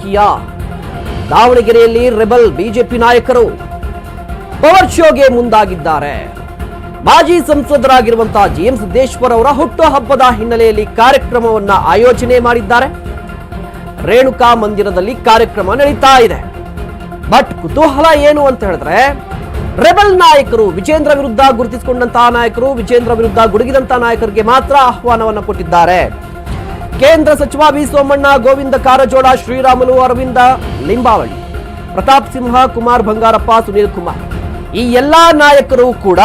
ರಾಜಕೀಯ. ದಾವಣಗೆರೆಯಲ್ಲಿ rebel BJP ನಾಯಕರು ಪವರ್ ಶೋಗೆ ಮುಂದಾಗಿದ್ದಾರೆ. ಮಾಜಿ ಸಂಸದರಾಗಿರುವಂತಹ ಜಿ ಎಂ ಸಿದ್ದೇಶ್ವರ್ ಅವರ ಹುಟ್ಟುಹಬ್ಬದ ಹಿನ್ನೆಲೆಯಲ್ಲಿ ಕಾರ್ಯಕ್ರಮವನ್ನು ಆಯೋಜನೆ ಮಾಡಿದ್ದಾರೆ. ರೇಣುಕಾ ಮಂದಿರದಲ್ಲಿ ಕಾರ್ಯಕ್ರಮ ನಡೀತಾ ಇದೆ. ಬಟ್ ಕುತೂಹಲ ಏನು ಅಂತ ಹೇಳಿದ್ರೆ, ರೆಬಲ್ ನಾಯಕರು ವಿಜೇಂದ್ರ ವಿರುದ್ಧ ಗುರುತಿಸಿಕೊಂಡಂತಹ ನಾಯಕರು ವಿಜೇಂದ್ರ ವಿರುದ್ಧ ಗುಡುಗಿದಂತಹ ನಾಯಕರಿಗೆ ಮಾತ್ರ ಆಹ್ವಾನವನ್ನು ಕೊಟ್ಟಿದ್ದಾರೆ. ಕೇಂದ್ರ ಸಚಿವ ವಿ ಸೋಮಣ್ಣ, ಗೋವಿಂದ ಕಾರಜೋಳ, ಶ್ರೀರಾಮುಲು, ಅರವಿಂದ ಲಿಂಬಾವಳಿ, ಪ್ರತಾಪ್ ಸಿಂಹ, ಕುಮಾರ್ ಬಂಗಾರಪ್ಪ, ಸುನೀಲ್ ಕುಮಾರ್. ಈ ಎಲ್ಲಾ ನಾಯಕರು ಕೂಡ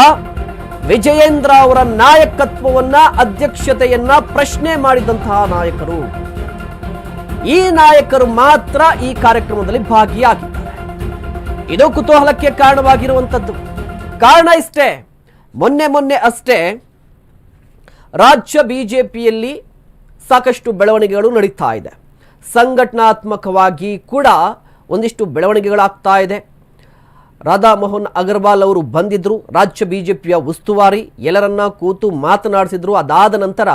ವಿಜಯೇಂದ್ರ ಅವರ ನಾಯಕತ್ವವನ್ನ, ಅಧ್ಯಕ್ಷತೆಯನ್ನ ಪ್ರಶ್ನೆ ಮಾಡಿದಂತಹ ನಾಯಕರು. ಈ ನಾಯಕರು ಮಾತ್ರ ಈ ಕಾರ್ಯಕ್ರಮದಲ್ಲಿ ಭಾಗಿಯಾಗಿದ್ದಾರೆ. ಇದು ಕುತೂಹಲಕ್ಕೆ ಕಾರಣವಾಗಿರುವಂಥದ್ದು ಕಾರಣ ಇಷ್ಟೇ. ಮೊನ್ನೆ ಮೊನ್ನೆ ಅಷ್ಟೇ. ರಾಜ್ಯ ಬಿಜೆಪಿಯಲ್ಲಿ ಸಾಕಷ್ಟು ಬೆಳವಣಿಗೆಗಳು ನಡೀತಾ ಇದೆ. ಸಂಘಟನಾತ್ಮಕವಾಗಿ ಕೂಡ ಒಂದಿಷ್ಟು ಬೆಳವಣಿಗೆಗಳಾಗ್ತಾ ಇದೆ. ರಾಧಾ ಮೋಹನ್ ಅಗರ್ವಾಲ್ ಅವರು ಬಂದಿದ್ದರು ರಾಜ್ಯ ಬಿ ಜೆ ಪಿಯ ಉಸ್ತುವಾರಿ, ಎಲ್ಲರನ್ನ ಕೂತು ಮಾತನಾಡಿಸಿದ್ರು. ಅದಾದ ನಂತರ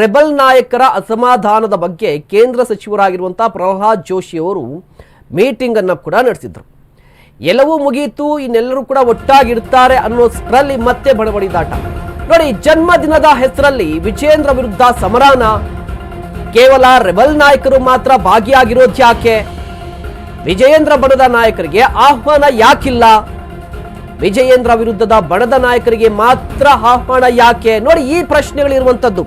ರೆಬಲ್ ನಾಯಕರ ಅಸಮಾಧಾನದ ಬಗ್ಗೆ ಕೇಂದ್ರ ಸಚಿವರಾಗಿರುವಂಥ ಪ್ರಹ್ಲಾದ್ ಜೋಶಿ ಅವರು ಮೀಟಿಂಗನ್ನು ಕೂಡ ನಡೆಸಿದ್ರು. ಎಲ್ಲವೂ ಮುಗಿಯಿತು ಇನ್ನೆಲ್ಲರೂ ಕೂಡ ಒಟ್ಟಾಗಿರ್ತಾರೆ ಅನ್ನೋಷ್ಟರಲ್ಲಿ ಮತ್ತೆ ಬಡಬಡಿದಾಟ ನೋಡಿ, ಜನ್ಮದಿನದ ಹೆಸರಲ್ಲಿ ವಿಜೇಂದ್ರ ವಿರುದ್ಧ ಸಮರಾನ ಕೇವಲ ರೆಬಲ್ ನಾಯಕರು ಮಾತ್ರ ಭಾಗಿಯಾಗಿರೋದು ಯಾಕೆ? ವಿಜಯೇಂದ್ರ ಬಣದ ನಾಯಕರಿಗೆ ಆಹ್ವಾನ ಯಾಕಿಲ್ಲ? ವಿಜಯೇಂದ್ರ ವಿರುದ್ಧದ ಬಣದ ನಾಯಕರಿಗೆ ಮಾತ್ರ ಆಹ್ವಾನ ಯಾಕೆ? ನೋಡಿ, ಈ ಪ್ರಶ್ನೆಗಳಿರುವಂತದ್ದು.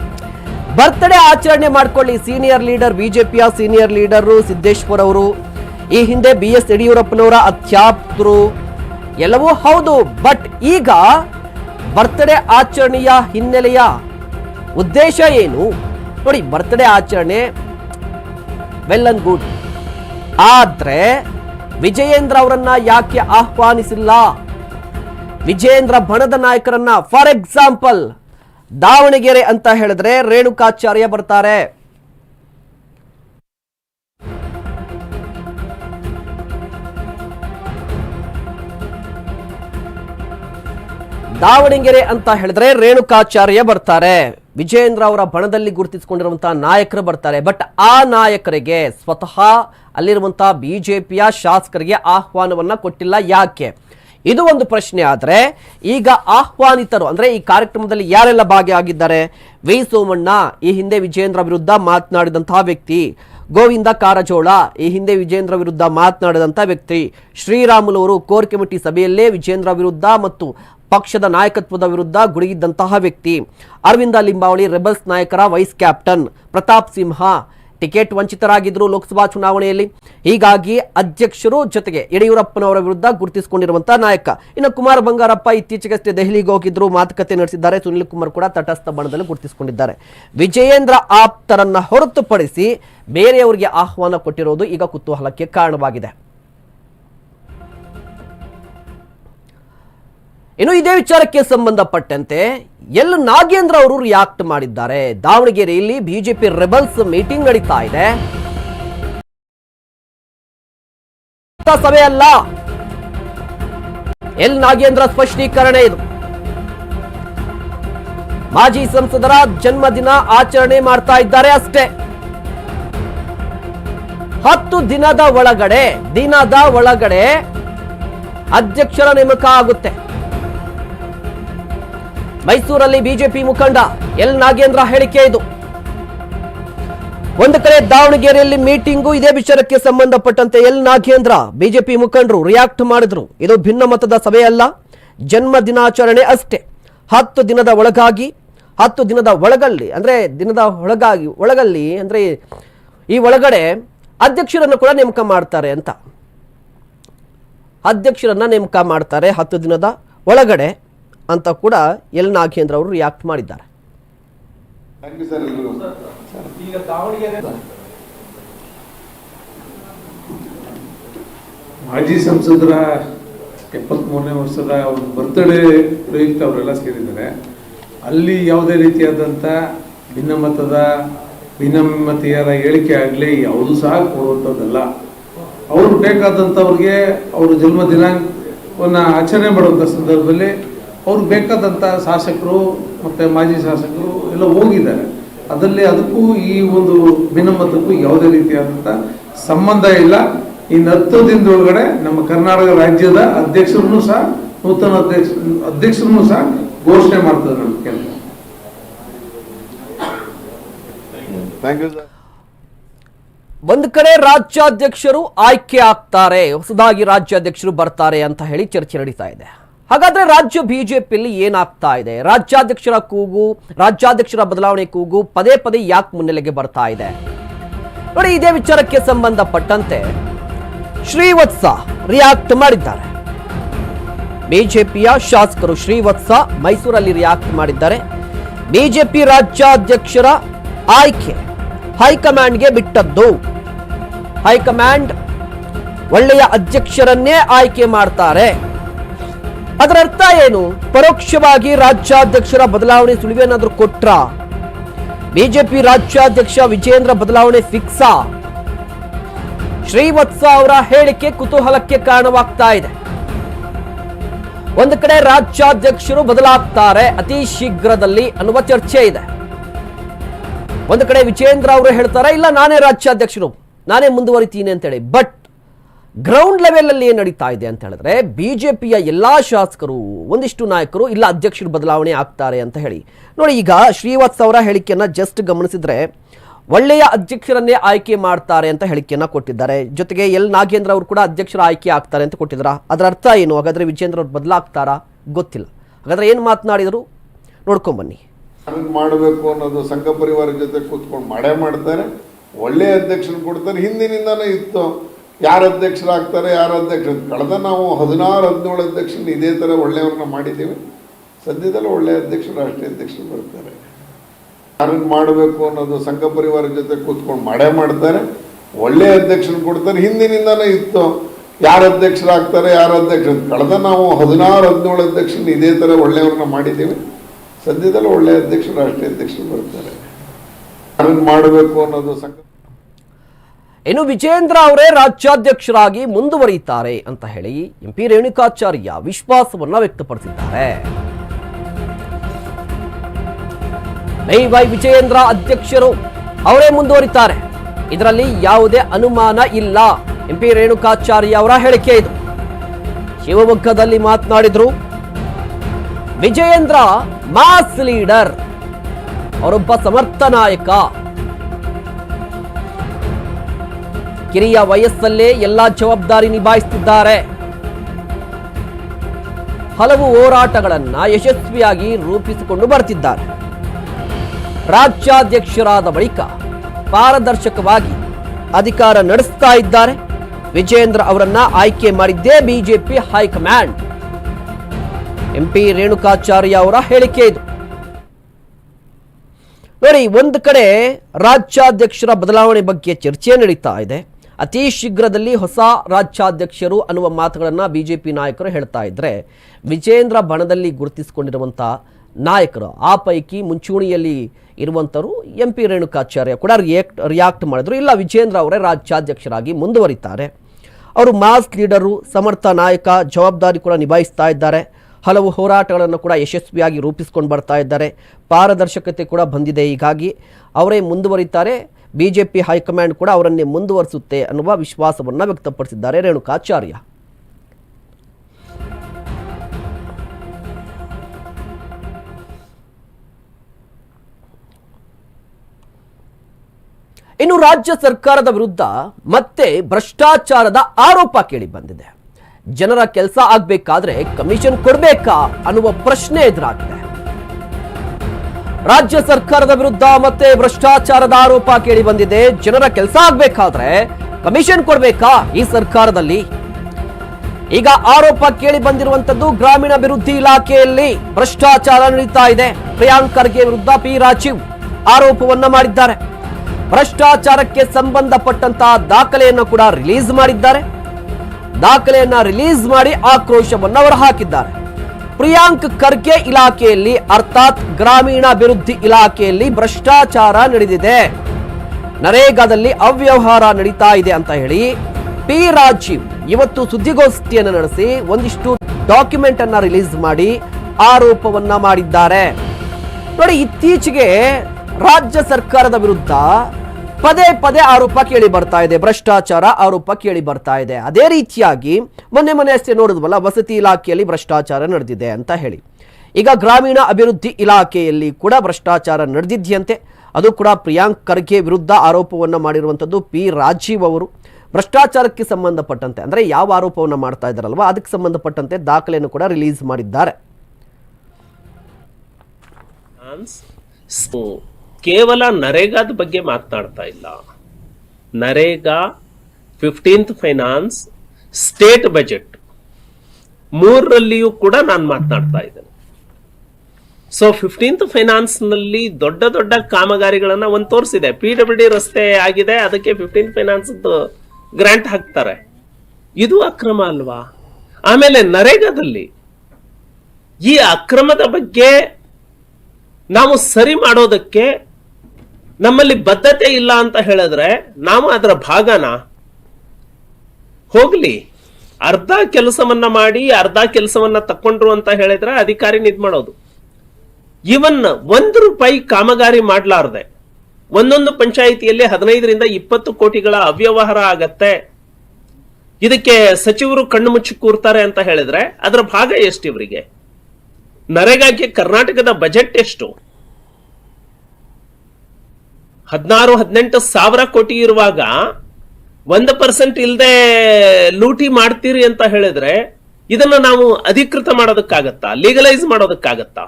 ಬರ್ತ್ಡೇ ಆಚರಣೆ ಮಾಡ್ಕೊಳ್ಳಿ, ಸೀನಿಯರ್ ಲೀಡರ್, ಬಿಜೆಪಿಯ ಸೀನಿಯರ್ ಲೀಡರ್ ಸಿದ್ದೇಶ್ವರ್ ಅವರು. ಈ ಹಿಂದೆ ಬಿ ಎಸ್ ಯಡಿಯೂರಪ್ಪನವರ ಅತ್ಯಾಪ್ತರು. ಎಲ್ಲವೂ ಹೌದು, ಬಟ್ ಈಗ ಬರ್ತ್ಡೇ ಆಚರಣೆಯ ಹಿನ್ನೆಲೆಯ ಉದ್ದೇಶ ಏನು? ನೋಡಿ ಬರ್ತ್ಡೇ ಆಚರಣೆ ವೆಲ್ ಅಂಡ್ ಗುಡ್ ಆದ್ರೆ, ವಿಜಯೇಂದ್ರ ಅವರನ್ನ ಯಾಕೆ ಆಹ್ವಾನಿಸಿಲ್ಲ? ವಿಜಯೇಂದ್ರ ಬಣದ ನಾಯಕರನ್ನ ಫಾರ್ ಎಕ್ಸಾಂಪಲ್ ದಾವಣಗೆರೆ ಅಂತ ಹೇಳಿದ್ರೆ ರೇಣುಕಾಚಾರ್ಯ ಬರ್ತಾರೆ. ದಾವಣಗೆರೆ ಅಂತ ಹೇಳಿದ್ರೆ ರೇಣುಕಾಚಾರ್ಯ ಬರ್ತಾರೆ. ವಿಜಯೇಂದ್ರ ಅವರ ಬಣದಲ್ಲಿ ಗುರುತಿಸಿಕೊಂಡಿರುವಂತಹ ನಾಯಕರು ಬರ್ತಾರೆ. ಬಟ್ ಆ ನಾಯಕರಿಗೆ ಸ್ವತಃ ಅಲ್ಲಿರುವಂತಹ ಬಿಜೆಪಿಯ ಶಾಸಕರಿಗೆ ಆಹ್ವಾನವನ್ನ ಕೊಟ್ಟಿಲ್ಲ. ಯಾಕೆ? ಇದು ಒಂದು ಪ್ರಶ್ನೆ ಆದರೆ ಈಗ ಆಹ್ವಾನಿತರು ಅಂದ್ರೆ ಈ ಕಾರ್ಯಕ್ರಮದಲ್ಲಿ ಯಾರೆಲ್ಲ ಭಾಗಿಯಾಗಿದ್ದಾರೆ? ವಿ ಸೋಮಣ್ಣ, ಈ ಹಿಂದೆ ವಿಜಯೇಂದ್ರ ವಿರುದ್ಧ ಮಾತನಾಡಿದಂತಹ ವ್ಯಕ್ತಿ, ಗೋವಿಂದ ಕಾರಜೋಳ, ಈ ಹಿಂದೆ ವಿಜೇಂದ್ರ ವಿರುದ್ಧ ಮಾತನಾಡಿದಂಥ ವ್ಯಕ್ತಿ, ಶ್ರೀರಾಮುಲು ಅವರು ಕೋರ್ ಕಮಿಟಿ ಸಭೆಯಲ್ಲೇ ವಿಜೇಂದ್ರ ವಿರುದ್ಧ ಮತ್ತು ಪಕ್ಷದ ನಾಯಕತ್ವದ ವಿರುದ್ಧ ಗುಡುಗಿದ್ದಂತಹ ವ್ಯಕ್ತಿ. ಅರವಿಂದ ಲಿಂಬಾವಳಿ ರೆಬಲ್ಸ್ ನಾಯಕರ vice captain. Pratap Simha ticket ವಂಚಿತರಾಗಿದ್ದರು Lok Sabha ಚುನಾವಣೆಯಲ್ಲಿ. ಹೀಗಾಗಿ ಅಧ್ಯಕ್ಷರು ಜೊತೆಗೆ ಯಡಿಯೂರಪ್ಪನವರ ವಿರುದ್ಧ ಗುರುತಿಸಿಕೊಂಡಿರುವಂತಹ ನಾಯಕ. ಇನ್ನು ಕುಮಾರ್ ಬಂಗಾರಪ್ಪ ಇತ್ತೀಚೆಗಷ್ಟೇ ದೆಹಲಿಗೆ ಹೋಗಿದ್ರು. ಮಾತುಕತೆ ನಡೆಸಿದ್ದಾರೆ. ಸುನಿಲ್ ಕುಮಾರ್ ಕೂಡ ತಟಸ್ಥ ಬಣದಲ್ಲಿ ಗುರುತಿಸಿಕೊಂಡಿದ್ದಾರೆ. ವಿಜಯೇಂದ್ರ ಆಪ್ತರನ್ನ ಹೊರತುಪಡಿಸಿ ಬೇರೆಯವರಿಗೆ ಆಹ್ವಾನ ಕೊಟ್ಟಿರೋದು ಈಗ ಕುತೂಹಲಕ್ಕೆ ಕಾರಣವಾಗಿದೆ. ಇನ್ನು ಇದೇ ವಿಚಾರಕ್ಕೆ ಸಂಬಂಧಪಟ್ಟಂತೆ ಎಲ್ ನಾಗೇಂದ್ರ ಅವರು ರಿಯಾಕ್ಟ್ ಮಾಡಿದ್ದಾರೆ. ದಾವಣಗೆರೆಯಲ್ಲಿ ಬಿಜೆಪಿ ರೆಬಲ್ಸ್ ಮೀಟಿಂಗ್ ನಡೀತಾ ಇದೆ. ಸಭೆ ಅಲ್ಲ. ಎಲ್ ನಾಗೇಂದ್ರ ಸ್ಪಷ್ಟೀಕರಣ ಇದು. ಮಾಜಿ ಸಂಸದರ ಜನ್ಮದಿನ ಆಚರಣೆ ಮಾಡ್ತಾ ಇದ್ದಾರೆ ಅಷ್ಟೇ. ಹತ್ತು ದಿನದ ಒಳಗಡೆ ದಿನದ ಒಳಗಡೆ ಅಧ್ಯಕ್ಷರ ನೇಮಕ ಆಗುತ್ತೆ. ಮೈಸೂರಲ್ಲಿ ಬಿಜೆಪಿ ಮುಖಂಡ ಎಲ್ ನಾಗೇಂದ್ರ ಹೇಳಿಕೆ ಇದು. ಒಂದು ಕಡೆ ದಾವಣಗೆರೆಯಲ್ಲಿ ಮೀಟಿಂಗು, ಇದೇ ವಿಚಾರಕ್ಕೆ ಸಂಬಂಧಪಟ್ಟಂತೆ ಎಲ್ ನಾಗೇಂದ್ರ ಬಿಜೆಪಿ ಮುಖಂಡರು ರಿಯಾಕ್ಟ್ ಮಾಡಿದ್ರು. ಇದು ಭಿನ್ನ ಮತದ ಸಭೆಯಲ್ಲ, ಜನ್ಮ ದಿನಾಚರಣೆ ಅಷ್ಟೇ. ಹತ್ತು ದಿನದ ಒಳಗಾಗಿ, ಹತ್ತು ದಿನದ ಒಳಗಲ್ಲಿ, ಅಂದ್ರೆ ದಿನದ ಒಳಗಾಗಿ, ಒಳಗಲ್ಲಿ, ಅಂದ್ರೆ ಈ ಒಳಗಡೆ ಅಧ್ಯಕ್ಷರನ್ನು ಕೂಡ ನೇಮಕ ಮಾಡ್ತಾರೆ ಅಂತ. ಅಧ್ಯಕ್ಷರನ್ನ ನೇಮಕ ಮಾಡ್ತಾರೆ ಹತ್ತು ದಿನದ ಒಳಗಡೆ. ಅಂತ ಕೂಡ ಎಲ್ ನಾಗೇಂದ್ರ ಅವರು ರಿಯಾಕ್ಟ್ ಮಾಡಿದ್ದಾರೆ ಮಾಜಿ ಸಂಸದರ ಎಪ್ಪತ್ತ್ಮೂರನೇ ವರ್ಷದ ಅವ್ರ ಬರ್ತಡೇ ಪ್ರಯುಕ್ತ ಅವರೆಲ್ಲ ಸೇರಿದ್ದಾರೆ. ಅಲ್ಲಿ ಯಾವುದೇ ರೀತಿಯಾದಂಥ ಭಿನ್ನಮತದ ಭಿನ್ನಮತೀಯರ ಹೇಳಿಕೆ ಆಗಲಿ ಯಾವುದು ಸಹ ಕೊಡುವಂಥದ್ದಲ್ಲ. ಅವರು ಬೇಕಾದಂಥವ್ರಿಗೆ ಅವರು ಜನ್ಮ ದಿನಾಂಕವನ್ನು ಆಚರಣೆ ಮಾಡುವಂಥ ಸಂದರ್ಭದಲ್ಲಿ ಅವ್ರಿಗೆ ಬೇಕಾದಂಥ ಶಾಸಕರು ಮತ್ತು ಮಾಜಿ ಶಾಸಕರು ಎಲ್ಲ ಹೋಗಿದ್ದಾರೆ. ಅದರಲ್ಲಿ ಅದಕ್ಕೂ ಈ ಒಂದು ಭಿನ್ನಮತಕ್ಕೂ ಯಾವುದೇ ರೀತಿಯಾದಂಥ ಸಂಬಂಧ ಇಲ್ಲ. ಇನ್ನು ಹತ್ತು ದಿನದೊಳಗಡೆ ನಮ್ಮ ಕರ್ನಾಟಕ ರಾಜ್ಯದ ಅಧ್ಯಕ್ಷರನ್ನು ಸಹ ನೂತನ ಅಧ್ಯಕ್ಷ ಅಧ್ಯಕ್ಷರನ್ನು ಸಹ ಘೋಷಣೆ ಮಾಡ್ತದೆ ನಮ್ಮ ಕೇಂದ್ರ. ಥ್ಯಾಂಕ್ ಯು ಸರ್ ಒಂದು ಕಡೆ ರಾಜ್ಯಾಧ್ಯಕ್ಷರು ಆಯ್ಕೆ ಆಗ್ತಾರೆ ಹೊಸದಾಗಿ ರಾಜ್ಯಾಧ್ಯಕ್ಷರು ಬರ್ತಾರೆ ಅಂತ ಹೇಳಿ ಚರ್ಚೆ ನಡೀತಾ ಇದೆ. ಹಾಗಾದ್ರೆ ರಾಜ್ಯ ಬಿಜೆಪಿಯಲ್ಲಿ ಏನಾಗ್ತಾ ಇದೆ? ರಾಜ್ಯಾಧ್ಯಕ್ಷರ ಕೂಗು, ರಾಜ್ಯಾಧ್ಯಕ್ಷರ ಬದಲಾವಣೆ ಕೂಗು ಪದೇ ಪದೇ ಯಾಕೆ ಮುನ್ನೆಲೆಗೆ ಬರ್ತಾ ಇದೆ? ನೋಡಿ, ಇದೇ ವಿಚಾರಕ್ಕೆ ಸಂಬಂಧಪಟ್ಟಂತೆ ಶ್ರೀವತ್ಸ ರಿಯಾಕ್ಟ್ ಮಾಡಿದ್ದಾರೆ. ಬಿಜೆಪಿಯ ಶಾಸಕರು ಶ್ರೀವತ್ಸ ಮೈಸೂರಲ್ಲಿ ರಿಯಾಕ್ಟ್ ಮಾಡಿದ್ದಾರೆ. ಬಿಜೆಪಿ ರಾಜ್ಯಾಧ್ಯಕ್ಷರ ಆಯ್ಕೆ ಹೈಕಮಾಂಡ್ಗೆ ಬಿಟ್ಟದ್ದು. ಹೈಕಮಾಂಡ್ ಒಳ್ಳೆಯ ಅಧ್ಯಕ್ಷರನ್ನೇ ಆಯ್ಕೆ ಮಾಡ್ತಾರೆ. ಅದರ ಅರ್ಥ ಏನು? ಪರೋಕ್ಷವಾಗಿ ರಾಜ್ಯಾಧ್ಯಕ್ಷರ ಬದಲಾವಣೆ ಸುಳಿವೇನಾದ್ರೂ ಕೊಟ್ರ? ಬಿಜೆಪಿ ರಾಜ್ಯಾಧ್ಯಕ್ಷ ವಿಜೇಂದ್ರ ಬದಲಾವಣೆ ಫಿಕ್ಸಾ? ಶ್ರೀವತ್ಸ ಅವರ ಹೇಳಿಕೆ ಕುತೂಹಲಕ್ಕೆ ಕಾರಣವಾಗ್ತಾ ಇದೆ. ಒಂದು ಕಡೆ ರಾಜ್ಯಾಧ್ಯಕ್ಷರು ಬದಲಾಗ್ತಾರೆ, ಅತಿ ಶೀಘ್ರದಲ್ಲಿ ಅನ್ನುವ ಚರ್ಚೆ ಇದೆ. ಒಂದು ಕಡೆ ವಿಜೇಂದ್ರ ಅವರು ಹೇಳ್ತಾರೆ, ಇಲ್ಲ, ನಾನೇ ರಾಜ್ಯಾಧ್ಯಕ್ಷರು. ನಾನೇ ಮುಂದುವರಿತೀನಿ ಅಂತೇಳಿ. ಬಟ್ ಗ್ರೌಂಡ್ ಲೆವೆಲಲ್ಲಿ ಏನು ನಡೀತಾ ಇದೆ ಅಂತ ಹೇಳಿದ್ರೆ ಬಿಜೆಪಿಯ ಎಲ್ಲಾ ಶಾಸಕರು, ಒಂದಿಷ್ಟು ನಾಯಕರು, ಇಲ್ಲ ಅಧ್ಯಕ್ಷರು ಬದಲಾವಣೆ ಆಗ್ತಾರೆ ಅಂತ ಹೇಳಿ. ನೋಡಿ, ಈಗ ಶ್ರೀವಾತ್ಸ ಅವರ ಹೇಳಿಕೆಯನ್ನ ಜಸ್ಟ್ ಗಮನಿಸಿದ್ರೆ ಒಳ್ಳೆಯ ಅಧ್ಯಕ್ಷರನ್ನೇ ಆಯ್ಕೆ ಮಾಡ್ತಾರೆ ಅಂತ ಹೇಳಿಕೆಯನ್ನ ಕೊಟ್ಟಿದ್ದಾರೆ. ಜೊತೆಗೆ ಎಲ್ ನಾಗೇಂದ್ರ ಅವರು ಕೂಡ ಅಧ್ಯಕ್ಷರ ಆಯ್ಕೆ ಆಗ್ತಾರೆ ಅಂತ ಕೊಟ್ಟಿದ್ದಾರೆ? ಅದರ ಅರ್ಥ ಏನು? ಹಾಗಾದ್ರೆ ವಿಜೇಂದ್ರ ಅವರು ಬದಲಾಗ್ತಾರಾ? ಗೊತ್ತಿಲ್ಲ. ಹಾಗಾದ್ರೆ ಏನು ಮಾತನಾಡಿದರು? ನೋಡ್ಕೊಂಬನ್ನಿ ಬನ್ನಿ. ಮಾಡಬೇಕು ಅನ್ನೋದು ಸಂಘ ಪರಿವಾರ ಜೊತೆ ಕೂತ್ಕೊಂಡು ಮಾಡೇ ಮಾಡ್ತಾರೆ. ಒಳ್ಳೆಯ ಅಧ್ಯಕ್ಷರು ಕೊಡ್ತಾರೆ. ಹಿಂದಿನಿಂದಾನೇ ಇತ್ತು. ಯಾರು ಅಧ್ಯಕ್ಷರಾಗ್ತಾರೆ, ಯಾರು ಅಧ್ಯಕ್ಷರು ಕಳೆದ ನಾವು ಹದಿನಾರು, ಹದಿನೇಳು ಅಧ್ಯಕ್ಷರು ಇದೇ ಥರ ಒಳ್ಳೆಯವ್ರನ್ನ ಮಾಡಿದ್ದೀವಿ. ಸದ್ಯದಲ್ಲೂ ಒಳ್ಳೆಯ ಅಧ್ಯಕ್ಷರು, ರಾಷ್ಟ್ರೀಯ ಅಧ್ಯಕ್ಷರು ಬರ್ತಾರೆ. ಯಾರನ್ನು ಮಾಡಬೇಕು ಅನ್ನೋದು ಸಂಘ ಪರಿವಾರ ಜೊತೆ ಕೂತ್ಕೊಂಡು ಮಾಡೇ ಮಾಡ್ತಾರೆ. ಒಳ್ಳೆಯ ಅಧ್ಯಕ್ಷರು ಕೊಡ್ತಾರೆ. ಹಿಂದಿನಿಂದನೇ ಇತ್ತು. ಯಾರು ಅಧ್ಯಕ್ಷರಾಗ್ತಾರೆ, ಯಾರು ಅಧ್ಯಕ್ಷರು ಕಳೆದ ನಾವು ಹದಿನಾರು, ಹದಿನೇಳು ಅಧ್ಯಕ್ಷರು ಇದೇ ಥರ ಒಳ್ಳೆಯವ್ರನ್ನ ಮಾಡಿದ್ದೀವಿ. ಸದ್ಯದಲ್ಲೂ ಒಳ್ಳೆಯ ಅಧ್ಯಕ್ಷರು, ರಾಷ್ಟ್ರೀಯ ಅಧ್ಯಕ್ಷರು ಬರ್ತಾರೆ. ಯಾರನ್ನು ಮಾಡಬೇಕು ಅನ್ನೋದು ಸಂಘ ಇನ್ನು ವಿಜೇಂದ್ರ ಅವರೇ ರಾಜ್ಯಾಧ್ಯಕ್ಷರಾಗಿ ಮುಂದುವರಿಯುತ್ತಾರೆ ಅಂತ ಹೇಳಿ ಎಂ ಪಿ ರೇಣುಕಾಚಾರ್ಯ ವಿಶ್ವಾಸವನ್ನ ವ್ಯಕ್ತಪಡಿಸಿದ್ದಾರೆ. ವೈ ವಿಜಯೇಂದ್ರ ಅಧ್ಯಕ್ಷರು ಅವರೇ ಮುಂದುವರಿತಾರೆ. ಇದರಲ್ಲಿ ಯಾವುದೇ ಅನುಮಾನ ಇಲ್ಲ, ಎಂ ಪಿ ರೇಣುಕಾಚಾರ್ಯ ಅವರ ಹೇಳಿಕೆ ಇದು. ಶಿವಮೊಗ್ಗದಲ್ಲಿ ಮಾತನಾಡಿದ್ರು ವಿಜಯೇಂದ್ರ ಮಾಸ್ ಲೀಡರ್, ಅವರೊಬ್ಬ ಸಮರ್ಥ ನಾಯಕ. ಕಿರಿಯ ವಯಸ್ಸಲ್ಲೇ ಎಲ್ಲಾ ಜವಾಬ್ದಾರಿ ನಿಭಾಯಿಸುತ್ತಿದ್ದಾರೆ. ಹಲವು ಹೋರಾಟಗಳನ್ನ ಯಶಸ್ವಿಯಾಗಿ ರೂಪಿಸಿಕೊಂಡು ಬರ್ತಿದ್ದಾರೆ. ರಾಜ್ಯಾಧ್ಯಕ್ಷರಾದ ಬಳಿಕ ಪಾರದರ್ಶಕವಾಗಿ ಅಧಿಕಾರ ನಡೆಸ್ತಾ ಇದ್ದಾರೆ. ವಿಜೇಂದ್ರ ಅವರನ್ನ ಆಯ್ಕೆ ಮಾಡಿದ್ದೇ ಬಿಜೆಪಿ ಹೈಕಮಾಂಡ್. ಎಂಪಿ ರೇಣುಕಾಚಾರ್ಯ ಅವರ ಹೇಳಿಕೆ ಇದು. ನೋಡಿ, ಒಂದು ಕಡೆ ರಾಜ್ಯಾಧ್ಯಕ್ಷರ ಬದಲಾವಣೆ ಬಗ್ಗೆ ಚರ್ಚೆ ನಡೀತಾ ಇದೆ. ಅತಿ ಶೀಘ್ರದಲ್ಲಿ ಹೊಸ ರಾಜ್ಯಾಧ್ಯಕ್ಷರು ಅನ್ನುವ ಮಾತುಗಳನ್ನು ಬಿಜೆಪಿ ನಾಯಕರು ಹೇಳ್ತಾ ಇದ್ದರೆ ವಿಜೇಂದ್ರ ಬಣದಲ್ಲಿ ಗುರುತಿಸಿಕೊಂಡಿರುವಂಥ ನಾಯಕರು, ಆ ಪೈಕಿ ಮುಂಚೂಣಿಯಲ್ಲಿ ಇರುವಂಥವರು ಎಂ ಪಿ ರೇಣುಕಾಚಾರ್ಯ ಕೂಡ ರಿಯಾಕ್ಟ್ ರಿಯಾಕ್ಟ್ ಮಾಡಿದ್ರು. ಇಲ್ಲ, ವಿಜೇಂದ್ರ ಅವರೇ ರಾಜ್ಯಾಧ್ಯಕ್ಷರಾಗಿ ಮುಂದುವರಿತಾರೆ. ಅವರು ಮಾಸ್ ಲೀಡರು, ಸಮರ್ಥ ನಾಯಕ, ಜವಾಬ್ದಾರಿ ಕೂಡ ನಿಭಾಯಿಸ್ತಾ ಇದ್ದಾರೆ. ಹಲವು ಹೋರಾಟಗಳನ್ನು ಕೂಡ ಯಶಸ್ವಿಯಾಗಿ ರೂಪಿಸ್ಕೊಂಡು ಬರ್ತಾ ಇದ್ದಾರೆ. ಪಾರದರ್ಶಕತೆ ಕೂಡ ಬಂದಿದೆ. ಹೀಗಾಗಿ ಅವರೇ ಮುಂದುವರಿತಾರೆ. ಬಿಜೆಪಿ ಹೈಕಮಾಂಡ್ ಕೂಡ ಅವರನ್ನೇ ಮುಂದುವರಿಸುತ್ತೆ ಅನ್ನುವ ವಿಶ್ವಾಸವನ್ನು ವ್ಯಕ್ತಪಡಿಸಿದ್ದಾರೆ ರೇಣುಕಾಚಾರ್ಯ ಇನ್ನು ರಾಜ್ಯ ಸರ್ಕಾರದ ವಿರುದ್ಧ ಮತ್ತೆ ಭ್ರಷ್ಟಾಚಾರದ ಆರೋಪ ಕೇಳಿ ಬಂದಿದೆ. ಜನರ ಕೆಲಸ ಆಗ್ಬೇಕಾದ್ರೆ ಕಮಿಷನ್ ಕೊಡ್ಬೇಕಾ ಅನ್ನುವ ಪ್ರಶ್ನೆ ಎದುರಾಗಿದೆ. ರಾಜ್ಯ ಸರ್ಕಾರದ ವಿರುದ್ಧ ಮತ್ತೆ ಭ್ರಷ್ಟಾಚಾರದ ಆರೋಪ ಕೇಳಿ ಬಂದಿದೆ. ಜನರ ಕೆಲಸ ಆಗ್ಬೇಕಾದ್ರೆ ಕಮಿಷನ್ ಕೊಡ್ಬೇಕಾ ಈ ಸರ್ಕಾರದಲ್ಲಿ? ಈಗ ಆರೋಪ ಕೇಳಿ ಬಂದಿರುವಂತದ್ದು ಗ್ರಾಮೀಣಾಭಿವೃದ್ಧಿ ಇಲಾಖೆಯಲ್ಲಿ ಭ್ರಷ್ಟಾಚಾರ ನಡೀತಾ ಇದೆ. ಪ್ರಿಯಾಂಕ್ ಖರ್ಗೆ ವಿರುದ್ಧ ಪಿ ರಾಜೀವ್ ಆರೋಪವನ್ನ ಮಾಡಿದ್ದಾರೆ. ಭ್ರಷ್ಟಾಚಾರಕ್ಕೆ ಸಂಬಂಧಪಟ್ಟಂತಹ ದಾಖಲೆಯನ್ನು ಕೂಡ ರಿಲೀಸ್ ಮಾಡಿದ್ದಾರೆ. ದಾಖಲೆಯನ್ನ ರಿಲೀಸ್ ಮಾಡಿ ಆಕ್ರೋಶವನ್ನು ಹೊರಹಾಕಿದ್ದಾರೆ. ಪ್ರಿಯಾಂಕ್ ಖರ್ಗೆ ಇಲಾಖೆಯಲ್ಲಿ, ಅರ್ಥಾತ್ ಗ್ರಾಮೀಣಾಭಿವೃದ್ಧಿ ಇಲಾಖೆಯಲ್ಲಿ ಭ್ರಷ್ಟಾಚಾರ ನಡೆದಿದೆ. ನರೇಗಾದಲ್ಲಿ ಅವ್ಯವಹಾರ ನಡೀತಾ ಇದೆ ಅಂತ ಹೇಳಿ ಪಿ ರಾಜೀವ್ ಇವತ್ತು ಸುದ್ದಿಗೋಷ್ಠಿಯನ್ನು ನಡೆಸಿ ಒಂದಿಷ್ಟು ಡಾಕ್ಯುಮೆಂಟ್ ಅನ್ನ ರಿಲೀಸ್ ಮಾಡಿ ಆರೋಪವನ್ನ ಮಾಡಿದ್ದಾರೆ. ನೋಡಿ, ಇತ್ತೀಚೆಗೆ ರಾಜ್ಯ ಸರ್ಕಾರದ ವಿರುದ್ಧ ಪದೇ ಪದೇ ಆರೋಪ ಕೇಳಿ ಬರ್ತಾ ಇದೆ, ಭ್ರಷ್ಟಾಚಾರ ಆರೋಪ ಕೇಳಿ ಬರ್ತಾ ಇದೆ. ಅದೇ ರೀತಿಯಾಗಿ ಮೊನ್ನೆ ಮೊನ್ನೆ ಅಷ್ಟೇ ನೋಡಿದ್ವಲ್ಲ, ವಸತಿ ಇಲಾಖೆಯಲ್ಲಿ ಭ್ರಷ್ಟಾಚಾರ ನಡೆದಿದೆ ಅಂತ ಹೇಳಿ. ಈಗ ಗ್ರಾಮೀಣ ಅಭಿವೃದ್ಧಿ ಇಲಾಖೆಯಲ್ಲಿ ಕೂಡ ಭ್ರಷ್ಟಾಚಾರ ನಡೆದಿದೆಯಂತೆ. ಅದು ಕೂಡ ಪ್ರಿಯಾಂಕ್ ಖರ್ಗೆ ವಿರುದ್ಧ ಆರೋಪವನ್ನು ಮಾಡಿರುವಂಥದ್ದು ಪಿ ರಾಜೀವ್ ಅವರು. ಭ್ರಷ್ಟಾಚಾರಕ್ಕೆ ಸಂಬಂಧಪಟ್ಟಂತೆ, ಅಂದರೆ ಯಾವ ಆರೋಪವನ್ನು ಮಾಡ್ತಾ ಇದ್ದಾರಲ್ವ, ಅದಕ್ಕೆ ಸಂಬಂಧಪಟ್ಟಂತೆ ದಾಖಲೆಯನ್ನು ಕೂಡ ರಿಲೀಸ್ ಮಾಡಿದ್ದಾರೆ. ಕೇವಲ ನರೇಗಾದ ಬಗ್ಗೆ ಮಾತನಾಡ್ತಾ ಇಲ್ಲ. NREGA fifteenth finance state budget ಮೂರರಲ್ಲಿಯೂ ಕೂಡ ನಾನು ಮಾತನಾಡ್ತಾ ಇದ್ದೇನೆ. ಸೊ ಫಿಫ್ಟೀನ್ತ್ ಫೈನಾನ್ಸ್ನಲ್ಲಿ ದೊಡ್ಡ ದೊಡ್ಡ ಕಾಮಗಾರಿಗಳನ್ನ ಒಂದು ತೋರಿಸಿದೆ. ಪಿ ಡಬ್ಲ್ಯೂ ಡಿ ರಸ್ತೆ ಆಗಿದೆ, ಅದಕ್ಕೆ ಫಿಫ್ಟೀನ್ತ್ ಫೈನಾನ್ಸ್ ಗ್ರಾಂಟ್ ಹಾಕ್ತಾರೆ. ಇದು ಅಕ್ರಮ ಅಲ್ವಾ? ಆಮೇಲೆ ನರೇಗಾದಲ್ಲಿ ಈ ಅಕ್ರಮದ ಬಗ್ಗೆ ನಾವು ಸರಿ ಮಾಡೋದಕ್ಕೆ ನಮ್ಮಲ್ಲಿ ಬದ್ಧತೆ ಇಲ್ಲ ಅಂತ ಹೇಳಿದ್ರೆ ನಾವು ಅದರ ಭಾಗನ? ಹೋಗ್ಲಿ. ಅರ್ಧ ಕೆಲಸವನ್ನ ಮಾಡಿ, ಅರ್ಧ ಕೆಲಸವನ್ನ ತಕೊಂಡ್ರು ಅಂತ ಹೇಳಿದ್ರೆ ಅಧಿಕಾರಿ ನಿದ್ ಮಾಡೋದು. ಇವನ್ ಒಂದು ರೂಪಾಯಿ ಕಾಮಗಾರಿ ಮಾಡ್ಲಾರ್ದೆ. ಒಂದೊಂದು ಪಂಚಾಯಿತಿಯಲ್ಲಿ ಹದಿನೈದರಿಂದ ಇಪ್ಪತ್ತು ಕೋಟಿಗಳ ಅವ್ಯವಹಾರ ಆಗತ್ತೆ. ಇದಕ್ಕೆ ಸಚಿವರು ಕಣ್ಣು ಮುಚ್ಚಿ ಕೂರ್ತಾರೆ ಅಂತ ಹೇಳಿದ್ರೆ ಅದರ ಭಾಗ ಎಷ್ಟು ಇವರಿಗೆ? ನರೇಗಾಕ್ಕೆ ಕರ್ನಾಟಕದ ಬಜೆಟ್ ಎಷ್ಟು? ಹದಿನಾರು, ಹದಿನೆಂಟು ಸಾವಿರ ಕೋಟಿ ಇರುವಾಗ ಒಂದು ಪರ್ಸೆಂಟ್ ಇಲ್ಲದೆ ಲೂಟಿ ಮಾಡ್ತೀರಿ ಅಂತ ಹೇಳಿದ್ರೆ ಇದನ್ನ ನಾವು ಅಧಿಕೃತ ಮಾಡೋದಕ್ಕಾಗತ್ತಾ? ಲೀಗಲೈಸ್ ಮಾಡೋದಕ್ಕಾಗತ್ತಾ?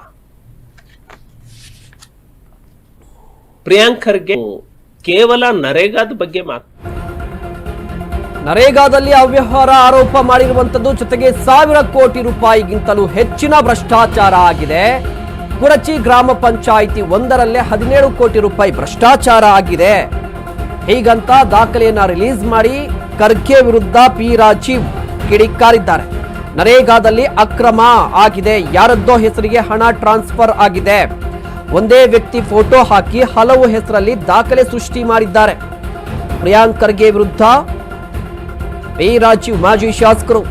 ಪ್ರಿಯಾಂಕರ್ಗೆ ಕೇವಲ ನರೇಗಾದ ಬಗ್ಗೆ ಮಾತು ನರೇಗಾದಲ್ಲಿ ಅವ್ಯವಹಾರ ಆರೋಪ ಮಾಡಿರುವಂತದ್ದು ಜೊತೆಗೆ ಸಾವಿರ ಕೋಟಿ ರೂಪಾಯಿಗಿಂತಲೂ ಹೆಚ್ಚಿನ ಭ್ರಷ್ಟಾಚಾರ ಆಗಿದೆ. ಕುರಚಿ ಗ್ರಾಮ ಪಂಚಾಯಿತಿ ಒಂದರಲ್ಲೇ ಹದಿನೇಳು ಕೋಟಿ ರೂಪಾಯಿ ಭ್ರಷ್ಟಾಚಾರ ಆಗಿದೆ. ಹೀಗಂತ ದಾಖಲೆಯನ್ನ ರಿಲೀಸ್ ಮಾಡಿ ಖರ್ಗೆ ವಿರುದ್ಧ ಪಿ ರಾಜೀವ್ ಕಿಡಿಕಾರಿದ್ದಾರೆ. ನರೇಗಾದಲ್ಲಿ ಅಕ್ರಮ ಆಗಿದೆ. ಯಾರದ್ದೋ ಹೆಸರಿಗೆ ಹಣ ಟ್ರಾನ್ಸ್ಫರ್ ಆಗಿದೆ. ಒಂದೇ ವ್ಯಕ್ತಿ ಫೋಟೋ ಹಾಕಿ ಹಲವು ಹೆಸರಲ್ಲಿ ದಾಖಲೆ ಸೃಷ್ಟಿ ಮಾಡಿದ್ದಾರೆ. ಪ್ರಿಯಾಂಕ್ ಖರ್ಗೆ ವಿರುದ್ಧ ಪಿ ರಾಜೀವ್ ಮಾಜಿ ಶಾಸಕರು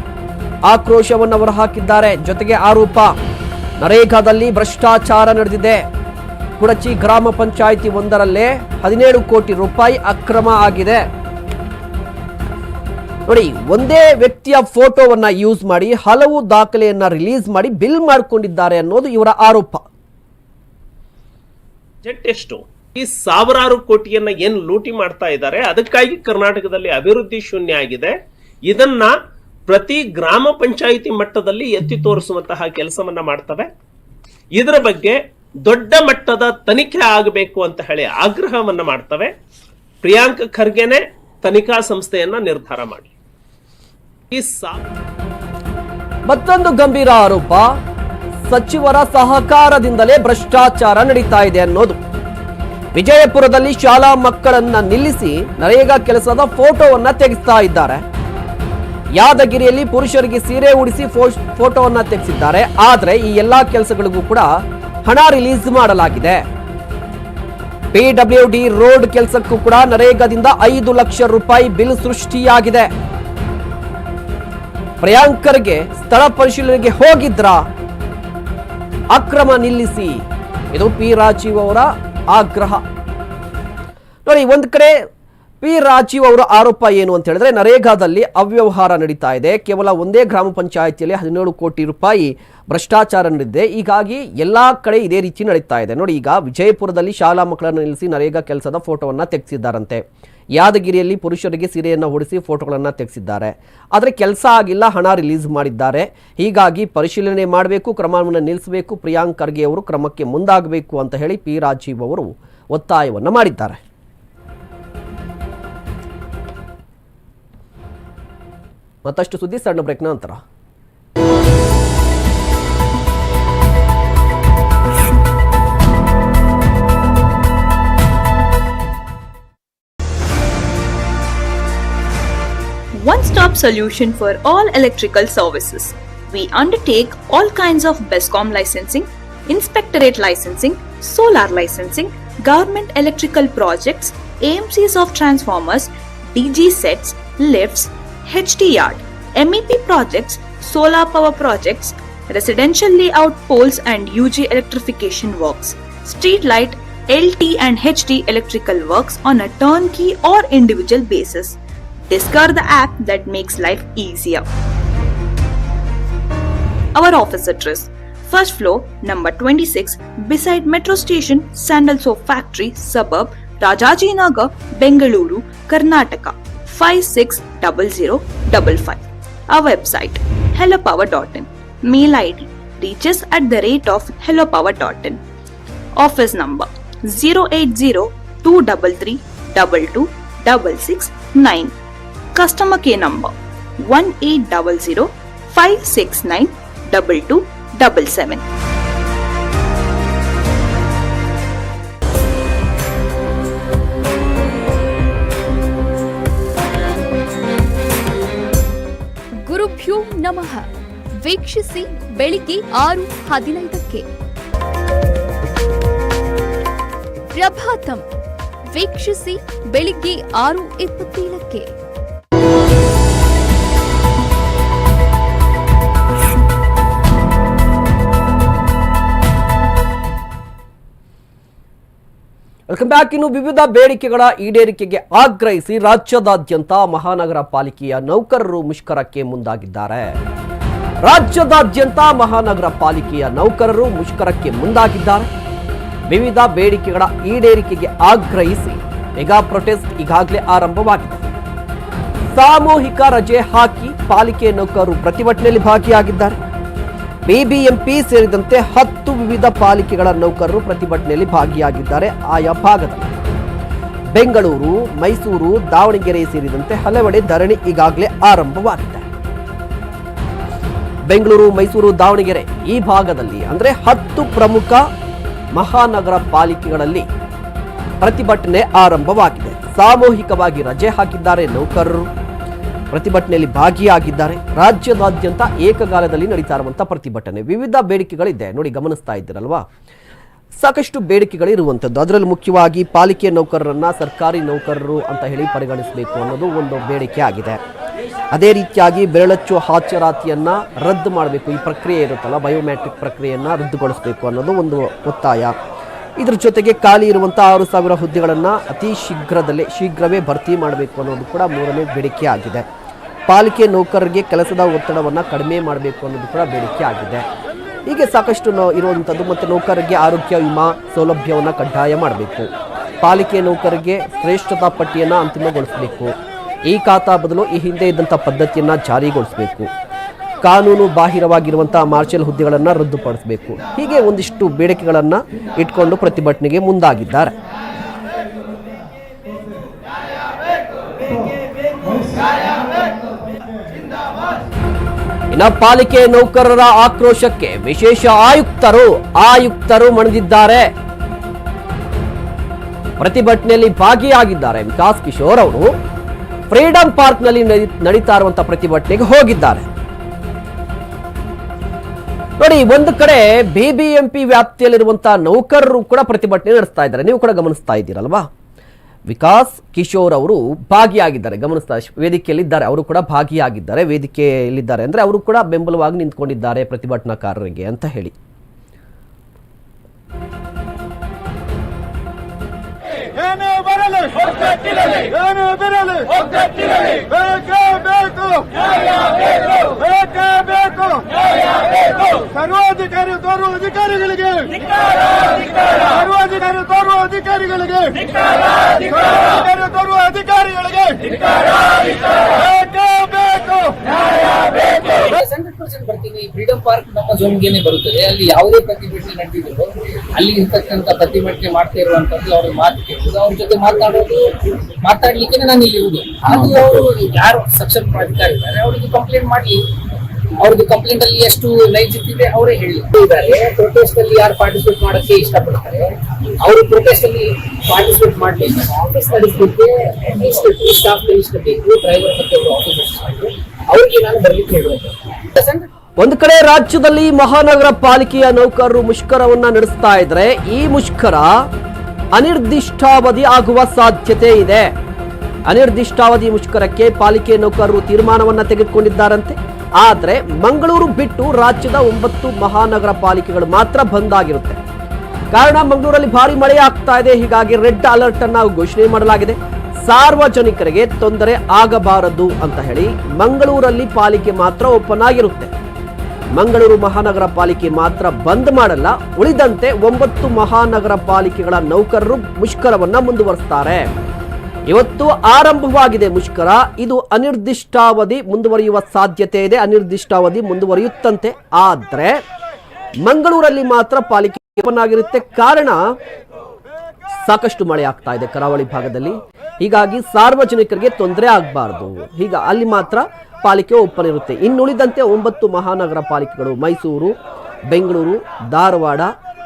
ಆಕ್ರೋಶವನ್ನು ಹೊರಹಾಕಿದ್ದಾರೆ. ಜೊತೆಗೆ ಆರೋಪ ನರೇಗಾದಲ್ಲಿ ಭ್ರಷ್ಟಾಚಾರ ನಡೆದಿದೆ. ಕುಡಚಿ ಗ್ರಾಮ ಪಂಚಾಯಿತಿ ಒಂದರಲ್ಲೇ ಹದಿನೇಳು ಕೋಟಿ ರೂಪಾಯಿ ಅಕ್ರಮ ಆಗಿದೆ. ನೋಡಿ, ಒಂದೇ ವ್ಯಕ್ತಿಯ ಫೋಟೋವನ್ನ ಯೂಸ್ ಮಾಡಿ, ಹಲವು ದಾಖಲೆಯನ್ನ ರಿಲೀಸ್ ಮಾಡಿ, ಬಿಲ್ ಮಾಡಿಕೊಂಡಿದ್ದಾರೆ ಅನ್ನೋದು ಇವರ ಆರೋಪ. ಎಷ್ಟು? ಈ ಸಾವಿರಾರು ಕೋಟಿಯನ್ನ ಏನು ಲೂಟಿ ಮಾಡ್ತಾ ಇದ್ದಾರೆ? ಅದಕ್ಕಾಗಿ ಕರ್ನಾಟಕದಲ್ಲಿ ಅಭಿವೃದ್ಧಿ ಶೂನ್ಯ ಆಗಿದೆ. ಇದನ್ನ ಪ್ರತಿ ಗ್ರಾಮ ಪಂಚಾಯಿತಿ ಮಟ್ಟದಲ್ಲಿ ಎತ್ತಿ ತೋರಿಸುವಂತಹ ಕೆಲಸವನ್ನ ಮಾಡ್ತವೆ. ಇದರ ಬಗ್ಗೆ ದೊಡ್ಡ ಮಟ್ಟದ ತನಿಖೆ ಆಗಬೇಕು ಅಂತ ಹೇಳಿ ಆಗ್ರಹವನ್ನ ಮಾಡ್ತವೆ. ಪ್ರಿಯಾಂಕ್ ಖರ್ಗೆನೆ ತನಿಖಾ ಸಂಸ್ಥೆಯನ್ನ ನಿರ್ಧಾರ ಮಾಡಿ ಮತ್ತೊಂದು ಗಂಭೀರ ಆರೋಪ, ಸಚಿವರ ಸಹಕಾರದಿಂದಲೇ ಭ್ರಷ್ಟಾಚಾರ ನಡೀತಾ ಇದೆ ಅನ್ನೋದು. ವಿಜಯಪುರದಲ್ಲಿ ಶಾಲಾ ಮಕ್ಕಳನ್ನ ನಿಲ್ಲಿಸಿ ನರೇಗಾ ಕೆಲಸದ ಫೋಟೋವನ್ನ ತೆಗೆಸ್ತಾ ಇದ್ದಾರೆ. ಯಾದಗಿರಿಯಲ್ಲಿ ಪುರುಷರಿಗೆ ಸೀರೆ ಉಡಿಸಿ ಫೋಟೋವನ್ನ ತೆಗೆಸಿದ್ದಾರೆ. ಆದರೆ ಈ ಎಲ್ಲಾ ಕೆಲಸಗಳಿಗೂ ಕೂಡ ಹಣ ರಿಲೀಸ್ ಮಾಡಲಾಗಿದೆ. ಪಿಡಬ್ಲ್ಯೂ ಡಿ ರೋಡ್ ಕೆಲಸಕ್ಕೂ ಕೂಡ ನರೇಗಾದಿಂದ ಐದು ಲಕ್ಷ ರೂಪಾಯಿ ಬಿಲ್ ಸೃಷ್ಟಿಯಾಗಿದೆ. ಪ್ರಯಾಂಕರ್ಗೆ ಸ್ಥಳ ಪರಿಶೀಲನೆಗೆ ಹೋಗಿದ್ರ? ಅಕ್ರಮ ನಿಲ್ಲಿಸಿ. ಇದು ಪಿ ರಾಜೀವ್ ಅವರ ಆಗ್ರಹ. ನೋಡಿ, ಒಂದು ಕಡೆ ಪಿ ರಾಜೀವ್ ಅವರ ಆರೋಪ ಏನು ಅಂತ ಹೇಳಿದ್ರೆ, ನರೇಗಾದಲ್ಲಿ ಅವ್ಯವಹಾರ ನಡೀತಾ ಇದೆ. ಕೇವಲ ಒಂದೇ ಗ್ರಾಮ ಪಂಚಾಯಿತಿಯಲ್ಲಿ ಹದಿನೇಳು ಕೋಟಿ ರೂಪಾಯಿ ಭ್ರಷ್ಟಾಚಾರ ನಡೆದಿದೆ. ಹೀಗಾಗಿ ಎಲ್ಲಾ ಕಡೆ ಇದೇ ರೀತಿ ನಡೀತಾ ಇದೆ. ನೋಡಿ, ಈಗ ವಿಜಯಪುರದಲ್ಲಿ ಶಾಲಾ ಮಕ್ಕಳನ್ನು ನಿಲ್ಲಿಸಿ ನರೇಗಾ ಕೆಲಸದ ಫೋಟೋವನ್ನ ತೆಗೆಸಿದ್ದಾರಂತೆ. ಯಾದಗಿರಿಯಲ್ಲಿ ಪುರುಷರಿಗೆ ಸೀರೆಯನ್ನು ಹೊಡಿಸಿ ಫೋಟೋಗಳನ್ನು ತೆಗೆಸಿದ್ದಾರೆ. ಆದರೆ ಕೆಲಸ ಆಗಿಲ್ಲ, ಹಣ ರಿಲೀಸ್ ಮಾಡಿದ್ದಾರೆ. ಹೀಗಾಗಿ ಪರಿಶೀಲನೆ ಮಾಡಬೇಕು, ಕ್ರಮವನ್ನು ನಿಲ್ಲಿಸಬೇಕು ಪ್ರಿಯಾಂಕ್ ಖರ್ಗೆ ಅವರು ಕ್ರಮಕ್ಕೆ ಮುಂದಾಗಬೇಕು ಅಂತ ಹೇಳಿ ಪಿ ರಾಜೀವ್ ಅವರು ಒತ್ತಾಯವನ್ನು ಮಾಡಿದ್ದಾರೆ. ಮತ್ತಷ್ಟು ಸುದ್ದಿ ಸಣ್ಣ ಬ್ರೇಕ್ನ ನಂತರ one stop solution for all electrical services. We undertake all kinds of BESCOM licensing, inspectorate licensing, solar licensing, government electrical projects, AMCs of transformers, DG sets, lifts, HT yard, MEP projects, solar power projects, residential layout poles and UG electrification works, street light, LT and HT electrical works on a turnkey or individual basis. Discover the app that makes life easier. Our office address First floor, number 26, beside Metro Station, Sandal Soap Factory, suburb, Rajajinagar, Bengaluru, Karnataka, 560055. Our website, hellopower.in. Mail ID, reaches at the rate of hellopower.in. Office number 080-233-2266-9. Customer care number 1800-569-2277. ಗುರುಭ್ಯೋ ನಮಃ. ವೀಕ್ಷಿಸಿ ಬೆಳಿಗ್ಗೆ ಆರು ಹದಿನೈದಕ್ಕೆ. ಪ್ರಭಾತಂ. ವೀಕ್ಷಿಸಿ ಬೆಳಿಗ್ಗೆ ಆರು ಇಪ್ಪತ್ತೇಳಕ್ಕೆ welcome back. ಇನ್ನು ವಿವಿಧ ಬೇಡಿಕೆಗಳ ಈಡೇರಿಕೆಗೆ ಆಗ್ರಹಿಸಿ ರಾಜ್ಯದಾದ್ಯಂತ ಮಹಾನಗರ ಪಾಲಿಕೆಯ ನೌಕರರು ಮುಷ್ಕರಕ್ಕೆ ಮುಂದಾಗಿದ್ದಾರೆ. ರಾಜ್ಯದಾದ್ಯಂತ ಮಹಾನಗರ ಪಾಲಿಕೆಯ ನೌಕರರು ಮುಷ್ಕರಕ್ಕೆ ಮುಂದಾಗಿದ್ದಾರೆ. ವಿವಿಧ ಬೇಡಿಕೆಗಳ ಈಡೇರಿಕೆಗೆ ಆಗ್ರಹಿಸಿ ಮೆಗಾ ಪ್ರೊಟೆಸ್ಟ್ ಈಗಾಗಲೇ ಆರಂಭವಾಗಿದೆ. ಸಾಮೂಹಿಕ ರಜೆ ಹಾಕಿ ಪಾಲಿಕೆ ನೌಕರರು ಪ್ರತಿಭಟನೆಯಲ್ಲಿ ಭಾಗಿಯಾಗಿದ್ದಾರೆ. ಬಿಬಿಎಂಪಿ ಸೇರಿದಂತೆ ಹತ್ತು ವಿವಿಧ ಪಾಲಿಕೆಗಳ ನೌಕರರು ಪ್ರತಿಭಟನೆಯಲ್ಲಿ ಭಾಗಿಯಾಗಿದ್ದಾರೆ ಆಯಾ ಭಾಗದಲ್ಲಿ. ಬೆಂಗಳೂರು, ಮೈಸೂರು, ದಾವಣಗೆರೆ ಸೇರಿದಂತೆ ಹಲವೆಡೆ ಧರಣಿ ಈಗಾಗಲೇ ಆರಂಭವಾಗಿದೆ. ಬೆಂಗಳೂರು, ಮೈಸೂರು, ದಾವಣಗೆರೆ ಈ ಭಾಗದಲ್ಲಿ ಅಂದರೆ ಹತ್ತು ಪ್ರಮುಖ ಮಹಾನಗರ ಪಾಲಿಕೆಗಳಲ್ಲಿ ಪ್ರತಿಭಟನೆ ಆರಂಭವಾಗಿದೆ. ಸಾಮೂಹಿಕವಾಗಿ ರಜೆ ಹಾಕಿದ್ದಾರೆ ನೌಕರರು. ಪ್ರತಿಭಟನೆಯಲ್ಲಿ ಭಾಗಿಯಾಗಿದ್ದಾರೆ. ರಾಜ್ಯದಾದ್ಯಂತ ಏಕಕಾಲದಲ್ಲಿ ನಡೀತಾ ಇರುವಂತಹ ಪ್ರತಿಭಟನೆ. ವಿವಿಧ ಬೇಡಿಕೆಗಳಿದೆ. ನೋಡಿ ಗಮನಿಸ್ತಾ ಇದ್ದೀರಲ್ವಾ? ಸಾಕಷ್ಟು ಬೇಡಿಕೆಗಳಿರುವಂಥದ್ದು ಅದರಲ್ಲಿ ಮುಖ್ಯವಾಗಿ ಪಾಲಿಕೆ ನೌಕರರನ್ನ ಸರ್ಕಾರಿ ನೌಕರರು ಅಂತ ಹೇಳಿ ಪರಿಗಣಿಸಬೇಕು ಅನ್ನೋದು ಒಂದು ಬೇಡಿಕೆ ಆಗಿದೆ. ಅದೇ ರೀತಿಯಾಗಿ ಬೆರಳಚ್ಚು ಹಾಜರಾತಿಯನ್ನ ರದ್ದು ಮಾಡಬೇಕು. ಈ ಪ್ರಕ್ರಿಯೆ ಇರುತ್ತಲ್ಲ, ಬಯೋಮೆಟ್ರಿಕ್ ಪ್ರಕ್ರಿಯೆಯನ್ನು ರದ್ದುಗೊಳಿಸಬೇಕು ಅನ್ನೋದು ಒಂದು ಒತ್ತಾಯ. ಇದರ ಜೊತೆಗೆ ಖಾಲಿ ಇರುವಂತಹ ಆರು ಸಾವಿರ ಹುದ್ದೆಗಳನ್ನ ಅತಿ ಶೀಘ್ರದಲ್ಲೇ, ಶೀಘ್ರವೇ ಭರ್ತಿ ಮಾಡಬೇಕು ಅನ್ನೋದು ಕೂಡ ಮೂರನೇ ಬೇಡಿಕೆ ಆಗಿದೆ. ಪಾಲಿಕೆ ನೌಕರರಿಗೆ ಕೆಲಸದ ಒತ್ತಡವನ್ನು ಕಡಿಮೆ ಮಾಡಬೇಕು ಅನ್ನೋದು ಕೂಡ ಬೇಡಿಕೆ ಆಗಿದೆ. ಹೀಗೆ ಸಾಕಷ್ಟು ಇರುವಂಥದ್ದು ಮತ್ತು ನೌಕರರಿಗೆ ಆರೋಗ್ಯ, ವಿಮಾ ಸೌಲಭ್ಯವನ್ನು ಕಡ್ಡಾಯ ಮಾಡಬೇಕು. ಪಾಲಿಕೆ ನೌಕರರಿಗೆ ಶ್ರೇಷ್ಠತಾ ಪಟ್ಟಿಯನ್ನು ಅಂತಿಮಗೊಳಿಸಬೇಕು. ಈ ಖಾತಾ ಬದಲು ಈ ಹಿಂದೆ ಇದ್ದಂಥ ಪದ್ಧತಿಯನ್ನು ಜಾರಿಗೊಳಿಸಬೇಕು. ಕಾನೂನು ಬಾಹಿರವಾಗಿರುವಂಥ ಮಾರ್ಷಲ್ ಹುದ್ದೆಗಳನ್ನು ರದ್ದುಪಡಿಸಬೇಕು. ಹೀಗೆ ಒಂದಿಷ್ಟು ಬೇಡಿಕೆಗಳನ್ನು ಇಟ್ಕೊಂಡು ಪ್ರತಿಭಟನೆಗೆ ಮುಂದಾಗಿದ್ದಾರೆ. ಇನ್ನ ಪಾಲಿಕೆ ನೌಕರರ ಆಕ್ರೋಶಕ್ಕೆ ವಿಶೇಷ ಆಯುಕ್ತರು ಆಯುಕ್ತರು ಮಣಿದಿದ್ದಾರೆ. ಪ್ರತಿಭಟನೆಯಲ್ಲಿ ಭಾಗಿಯಾಗಿದ್ದಾರೆ ವಿಕಾಸ್ ಕಿಶೋರ್ ಅವರು. ಫ್ರೀಡಂ ಪಾರ್ಕ್ನಲ್ಲಿ ನಲ್ಲಿ ನಡೀತಾ ಇರುವಂತಹ ಪ್ರತಿಭಟನೆಗೆ ಹೋಗಿದ್ದಾರೆ. ನೋಡಿ, ಒಂದು ಕಡೆ ಬಿಬಿಎಂಪಿ ವ್ಯಾಪ್ತಿಯಲ್ಲಿರುವಂತಹ ನೌಕರರು ಕೂಡ ಪ್ರತಿಭಟನೆ ನಡೆಸ್ತಾ ಇದ್ದಾರೆ. ನೀವು ಕೂಡ ಗಮನಿಸ್ತಾ ಇದ್ದೀರಲ್ವಾ? ವಿಕಾಸ್ ಕಿಶೋರ್ ಅವರು ಭಾಗಿಯಾಗಿದ್ದಾರೆ. ಗಮನಿಸ್ತಾ ವೇದಿಕೆಯಲ್ಲಿದ್ದಾರೆ. ಅವರು ಕೂಡ ಭಾಗಿಯಾಗಿದ್ದಾರೆ. ವೇದಿಕೆಯಲ್ಲಿದ್ದಾರೆ ಅಂದರೆ ಅವರು ಕೂಡ ಬೆಂಬಲವಾಗಿ ನಿಂತ್ಕೊಂಡಿದ್ದಾರೆ ಪ್ರತಿಭಟನಾಕಾರರಿಗೆ ಅಂತ ಹೇಳಿ. ಬರಲಿ ಏನು ಬರಲಿ ಬೇಕೇ ಬೇಕು. ಬೇಕೇ. ಬೇಕು ಸರ್ವಾಧಿಕಾರಿ ತೋರುವ ಅಧಿಕಾರಿಗಳಿಗೆ. ಸರ್ವಾಧಿಕಾರಿ ತೋರುವ ಅಧಿಕಾರಿಗಳಿಗೆ. ಸರ್ವಾಧಿಕಾರಿ ತೋರುವ ಅಧಿಕಾರಿಗಳಿಗೆ ಬೇಕೇ ಬೇಕು ಹಂಡ್ರೆಡ್ ಪರ್ಸೆಂಟ್ ಬರ್ತೀನಿ ಫ್ರೀಡಂ ಪಾರ್ಕ್ ನಮ್ಮ ಝೋನ್ಗೆನೆ ಬರುತ್ತದೆ. ಅಲ್ಲಿ ಯಾವುದೇ ಪ್ರತಿಭಟನೆ ನಡೆದಿದ್ರು ಅಲ್ಲಿ ಇರ್ತಕ್ಕಂಥ ಪ್ರತಿಭಟನೆ ಮಾಡ್ತಾ ಇರುವಂತದ್ದು ಅವ್ರ ಮಾತು ಕೇಳುದು ಅವ್ರ ಜೊತೆ ಮಾತಾಡೋದು ಮಾತಾಡ್ಲಿಕ್ಕೆ ನಾನು ಇಲ್ಲಿ ಇರುವುದು. ಅದು ಅವರು ಯಾರು ಸಕ್ಷಮ ಪ್ರಾಧಿಕಾರಿ ಇದ್ದಾರೆ ಅವರಿಗೆ ಕಂಪ್ಲೇಂಟ್ ಮಾಡಿ ಅವ್ರದ್ದು ಕಂಪ್ಲೇಂಟ್ ಅಲ್ಲಿ ಎಷ್ಟು ನೈಜತೆ ಇದೆ ಅವರೇ ಹೇಳಿದ್ದಾರೆ ಪ್ರೊಟೆಸ್ಟ್ ಅಲ್ಲಿ ಯಾರು ಪಾರ್ಟಿಸಿಪೇಟ್ ಮಾಡೋಕ್ಕೆ ಇಷ್ಟಪಡ್ತಾರೆ? ಅವರು ಪ್ರೊಟೆಸ್ಟ್ ಅಲ್ಲಿ ಪಾರ್ಟಿಸಿಪೇಟ್ ಮಾಡಲಿಲ್ಲ ಆಫೀಸ್ ನಡೆಸಲಿಕ್ಕೆ ಸ್ಟಾಫ್ ಬೇಕು ಡ್ರೈವರ್ ಮತ್ತೆ ಆಫೀಸ್ ಅವ್ರಿಗೆ ನಾನು ಬರ್ಲಿಕ್ಕೆ ಹೇಳುವುದು. ಒಂದು ಕಡೆ ರಾಜ್ಯದಲ್ಲಿ ಮಹಾನಗರ ಪಾಲಿಕೆಯ ನೌಕರರು ಮುಷ್ಕರವನ್ನ ನಡೆಸ್ತಾ ಇದ್ರೆ ಈ ಮುಷ್ಕರ ಅನಿರ್ದಿಷ್ಟಾವಧಿ ಆಗುವ ಸಾಧ್ಯತೆ ಇದೆ. ಅನಿರ್ದಿಷ್ಟಾವಧಿ ಮುಷ್ಕರಕ್ಕೆ ಪಾಲಿಕೆ ನೌಕರರು ತೀರ್ಮಾನವನ್ನ ತೆಗೆದುಕೊಂಡಿದ್ದಾರಂತೆ. ಆದ್ರೆ ಮಂಗಳೂರು ಬಿಟ್ಟು ರಾಜ್ಯದ ಒಂಬತ್ತು ಮಹಾನಗರ ಪಾಲಿಕೆಗಳು ಮಾತ್ರ ಬಂದ್ ಆಗಿರುತ್ತೆ. ಕಾರಣ ಮಂಗಳೂರಲ್ಲಿ ಭಾರಿ ಮಳೆ ಆಗ್ತಾ ಇದೆ. ಹೀಗಾಗಿ ರೆಡ್ ಅಲರ್ಟ್ ಅನ್ನ ಘೋಷಣೆ ಮಾಡಲಾಗಿದೆ. ಸಾರ್ವಜನಿಕರಿಗೆ ತೊಂದರೆ ಆಗಬಾರದು ಅಂತ ಹೇಳಿ ಮಂಗಳೂರಲ್ಲಿ ಪಾಲಿಕೆ ಮಾತ್ರ ಓಪನ್ ಆಗಿರುತ್ತೆ. ಮಂಗಳೂರು ಮಹಾನಗರ ಪಾಲಿಕೆ ಮಾತ್ರ ಬಂದ್ ಮಾಡಲ್ಲ, ಉಳಿದಂತೆ ಒಂಬತ್ತು ಮಹಾನಗರ ಪಾಲಿಕೆಗಳ ನೌಕರರು ಮುಷ್ಕರವನ್ನ ಮುಂದುವರಿಸ್ತಾರೆ. ಇವತ್ತು ಆರಂಭವಾಗಿದೆ ಮುಷ್ಕರ, ಇದು ಅನಿರ್ದಿಷ್ಟಾವಧಿ ಮುಂದುವರಿಯುವ ಸಾಧ್ಯತೆ ಇದೆ, ಅನಿರ್ದಿಷ್ಟಾವಧಿ ಮುಂದುವರಿಯುತ್ತಂತೆ. ಆದ್ರೆ, ಮಂಗಳೂರಲ್ಲಿ ಮಾತ್ರ ಪಾಲಿಕೆ ಆಗಿರುತ್ತೆ. ಕಾರಣ, ಸಾಕಷ್ಟು ಮಳೆ ಆಗ್ತಾ ಇದೆ ಕರಾವಳಿ ಭಾಗದಲ್ಲಿ. ಹೀಗಾಗಿ ಸಾರ್ವಜನಿಕರಿಗೆ ತೊಂದರೆ ಆಗಬಾರ್ದು. ಹೀಗ ಅಲ್ಲಿ ಮಾತ್ರ ಪಾಲಿಕೆ ಒಪ್ಪಲಿರುತ್ತೆ. ಇನ್ನುಳಿದಂತೆ ಒಂಬತ್ತು ಮಹಾನಗರ ಪಾಲಿಕೆಗಳು ಮೈಸೂರು, ಬೆಂಗಳೂರು, ಧಾರವಾಡ,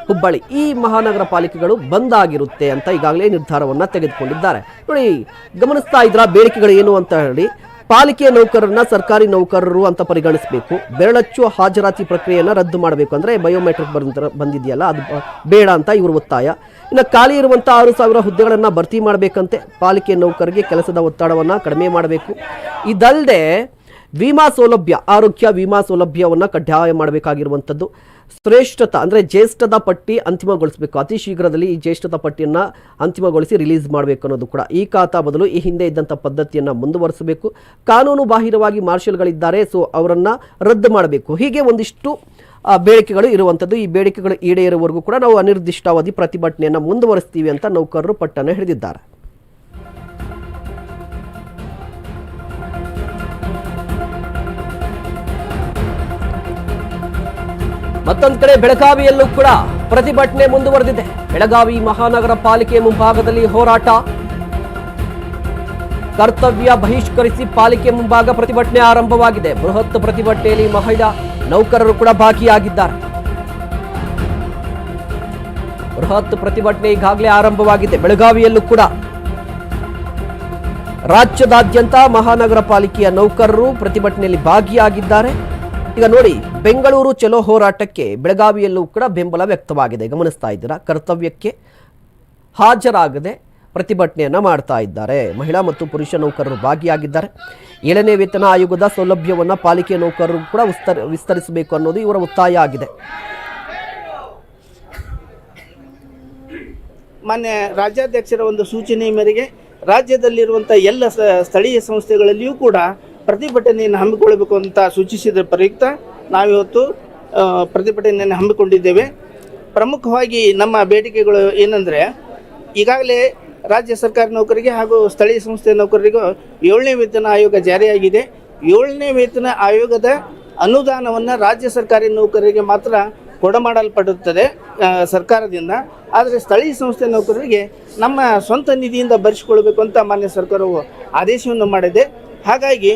ಹುಬ್ಬಳ್ಳಿ ಈ ಮಹಾನಗರ ಪಾಲಿಕೆಗಳು ಬಂದ್ ಆಗಿರುತ್ತೆ ಅಂತ ಈಗಾಗಲೇ ನಿರ್ಧಾರವನ್ನು ತೆಗೆದುಕೊಂಡಿದ್ದಾರೆ. ನೋಡಿ, ಗಮನಿಸ್ತಾ ಇದ್ರ ಬೇಡಿಕೆಗಳು ಏನು ಅಂತ ಹೇಳಿ. ಪಾಲಿಕೆ ನೌಕರರನ್ನ ಸರ್ಕಾರಿ ನೌಕರರು ಅಂತ ಪರಿಗಣಿಸಬೇಕು. ಬೆರಳಚ್ಚು ಹಾಜರಾತಿ ಪ್ರಕ್ರಿಯೆಯನ್ನು ರದ್ದು ಮಾಡಬೇಕು ಅಂದರೆ ಬಯೋಮೆಟ್ರಿಕ್ ಬಂದ ಬಂದಿದೆಯಲ್ಲ, ಅದು ಬೇಡ ಅಂತ ಇವರು ಒತ್ತಾಯ. ಇನ್ನು ಖಾಲಿ ಇರುವಂಥ ಆರು ಸಾವಿರ ಹುದ್ದೆಗಳನ್ನು ಭರ್ತಿ ಮಾಡಬೇಕಂತೆ. ಪಾಲಿಕೆ ನೌಕರಿಗೆ ಕೆಲಸದ ಒತ್ತಡವನ್ನು ಕಡಿಮೆ ಮಾಡಬೇಕು. ಇದಲ್ಲದೆ ವಿಮಾ ಸೌಲಭ್ಯ, ಆರೋಗ್ಯ ವಿಮಾ ಸೌಲಭ್ಯವನ್ನು ಕಡ್ಡಾಯ ಮಾಡಬೇಕಾಗಿರುವಂಥದ್ದು. ಶ್ರೇಷ್ಠತ ಅಂದರೆ ಜ್ಯೇಷ್ಠದ ಪಟ್ಟಿ ಅಂತಿಮಗೊಳಿಸಬೇಕು. ಅತಿ ಶೀಘ್ರದಲ್ಲಿ ಈ ಜ್ಯೇಷ್ಠದ ಪಟ್ಟಿಯನ್ನು ಅಂತಿಮಗೊಳಿಸಿ ರಿಲೀಸ್ ಮಾಡಬೇಕು ಅನ್ನೋದು ಕೂಡ. ಈ ಖಾತಾ ಬದಲು ಈ ಹಿಂದೆ ಇದ್ದಂಥ ಪದ್ಧತಿಯನ್ನು ಮುಂದುವರಿಸಬೇಕು. ಕಾನೂನು ಬಾಹಿರವಾಗಿ ಮಾರ್ಷಲ್ಗಳಿದ್ದಾರೆ, ಸೊ ಅವರನ್ನು ರದ್ದು ಮಾಡಬೇಕು. ಹೀಗೆ ಒಂದಿಷ್ಟು ಬೇಡಿಕೆಗಳು ಇರುವಂಥದ್ದು. ಈ ಬೇಡಿಕೆಗಳು ಈಡೇರುವವರೆಗೂ ಕೂಡ ನಾವು ಅನಿರ್ದಿಷ್ಟಾವಧಿ ಪ್ರತಿಭಟನೆಯನ್ನು ಮುಂದುವರಿಸ್ತೀವಿ ಅಂತ ನೌಕರರು ಪಟ್ಟನ್ನು ಹಿಡಿದಿದ್ದಾರೆ. ಮತ್ತೊಂದು ಕಡೆ ಬೆಳಗಾವಿಯಲ್ಲೂ ಕೂಡ ಪ್ರತಿಭಟನೆ ಮುಂದುವರೆದಿದೆ. ಬೆಳಗಾವಿ ಮಹಾನಗರ ಪಾಲಿಕೆ ಮುಂಭಾಗದಲ್ಲಿ ಹೋರಾಟ. ಕರ್ತವ್ಯ ಬಹಿಷ್ಕರಿಸಿ ಪಾಲಿಕೆ ಮುಂಭಾಗ ಪ್ರತಿಭಟನೆ ಆರಂಭವಾಗಿದೆ. ಬೃಹತ್ ಪ್ರತಿಭಟನೆಯಲ್ಲಿ ಮಹಿಳಾ ನೌಕರರು ಕೂಡ ಭಾಗಿಯಾಗಿದ್ದಾರೆ. ಬೃಹತ್ ಪ್ರತಿಭಟನೆ ಈಗಾಗಲೇ ಆರಂಭವಾಗಿದೆ. ಬೆಳಗಾವಿಯಲ್ಲೂ ಕೂಡ ರಾಜ್ಯದಾದ್ಯಂತ ಮಹಾನಗರ ಪಾಲಿಕೆಯ ನೌಕರರು ಪ್ರತಿಭಟನೆಯಲ್ಲಿ ಭಾಗಿಯಾಗಿದ್ದಾರೆ. ಈಗ ನೋಡಿ, ಬೆಂಗಳೂರು ಚಲೋ ಹೋರಾಟಕ್ಕೆ ಬೆಳಗಾವಿಯಲ್ಲೂ ಕೂಡ ಬೆಂಬಲ ವ್ಯಕ್ತವಾಗಿದೆ. ಗಮನಿಸ್ತಾ ಇದ್ದೀರಾ? ಕರ್ತವ್ಯಕ್ಕೆ ಹಾಜರಾಗದೆ ಪ್ರತಿಭಟನೆಯನ್ನು ಮಾಡ್ತಾ ಇದ್ದಾರೆ. ಮಹಿಳಾ ಮತ್ತು ಪುರುಷ ನೌಕರರು ಭಾಗಿಯಾಗಿದ್ದಾರೆ. ಏಳನೇ ವೇತನ ಆಯೋಗದ ಸೌಲಭ್ಯವನ್ನು ಪಾಲಿಕೆ ನೌಕರರು ಕೂಡ ವಿಸ್ತರ್, ವಿಸ್ತರಿಸಬೇಕು ಅನ್ನೋದು ಇವರ ಒತ್ತಾಯ ಆಗಿದೆ. ಮಾನ್ಯ ರಾಜ್ಯಾಧ್ಯಕ್ಷರ ಒಂದು ಸೂಚನೆ ಮೇರೆಗೆ ರಾಜ್ಯದಲ್ಲಿರುವಂಥ ಎಲ್ಲ ಸ್ಥಳೀಯ ಸಂಸ್ಥೆಗಳಲ್ಲಿಯೂ ಕೂಡ ಪ್ರತಿಭಟನೆಯನ್ನು ಹಮ್ಮಿಕೊಳ್ಳಬೇಕು ಅಂತ ಸೂಚಿಸಿದ ಪ್ರಯುಕ್ತ ನಾವಿವತ್ತು ಪ್ರತಿಭಟನೆಯನ್ನು ಹಮ್ಮಿಕೊಂಡಿದ್ದೇವೆ. ಪ್ರಮುಖವಾಗಿ ನಮ್ಮ ಬೇಡಿಕೆಗಳು ಏನಂದರೆ, ಈಗಾಗಲೇ ರಾಜ್ಯ ಸರ್ಕಾರಿ ನೌಕರಿಗೆ ಹಾಗೂ ಸ್ಥಳೀಯ ಸಂಸ್ಥೆ ನೌಕರರಿಗೂ ಏಳನೇ ವೇತನ ಆಯೋಗ ಜಾರಿಯಾಗಿದೆ. ಏಳನೇ ವೇತನ ಆಯೋಗದ ಅನುದಾನವನ್ನು ರಾಜ್ಯ ಸರ್ಕಾರಿ ನೌಕರರಿಗೆ ಮಾತ್ರ ಕೊಡಮಾಡಲ್ಪಡುತ್ತದೆ ಸರ್ಕಾರದಿಂದ. ಆದರೆ ಸ್ಥಳೀಯ ಸಂಸ್ಥೆ ನೌಕರರಿಗೆ ನಮ್ಮ ಸ್ವಂತ ನಿಧಿಯಿಂದ ಭರಿಸಿಕೊಳ್ಬೇಕು ಅಂತ ಮಾನ್ಯ ಸರ್ಕಾರವು ಆದೇಶವನ್ನು ಮಾಡಿದೆ. ಹಾಗಾಗಿ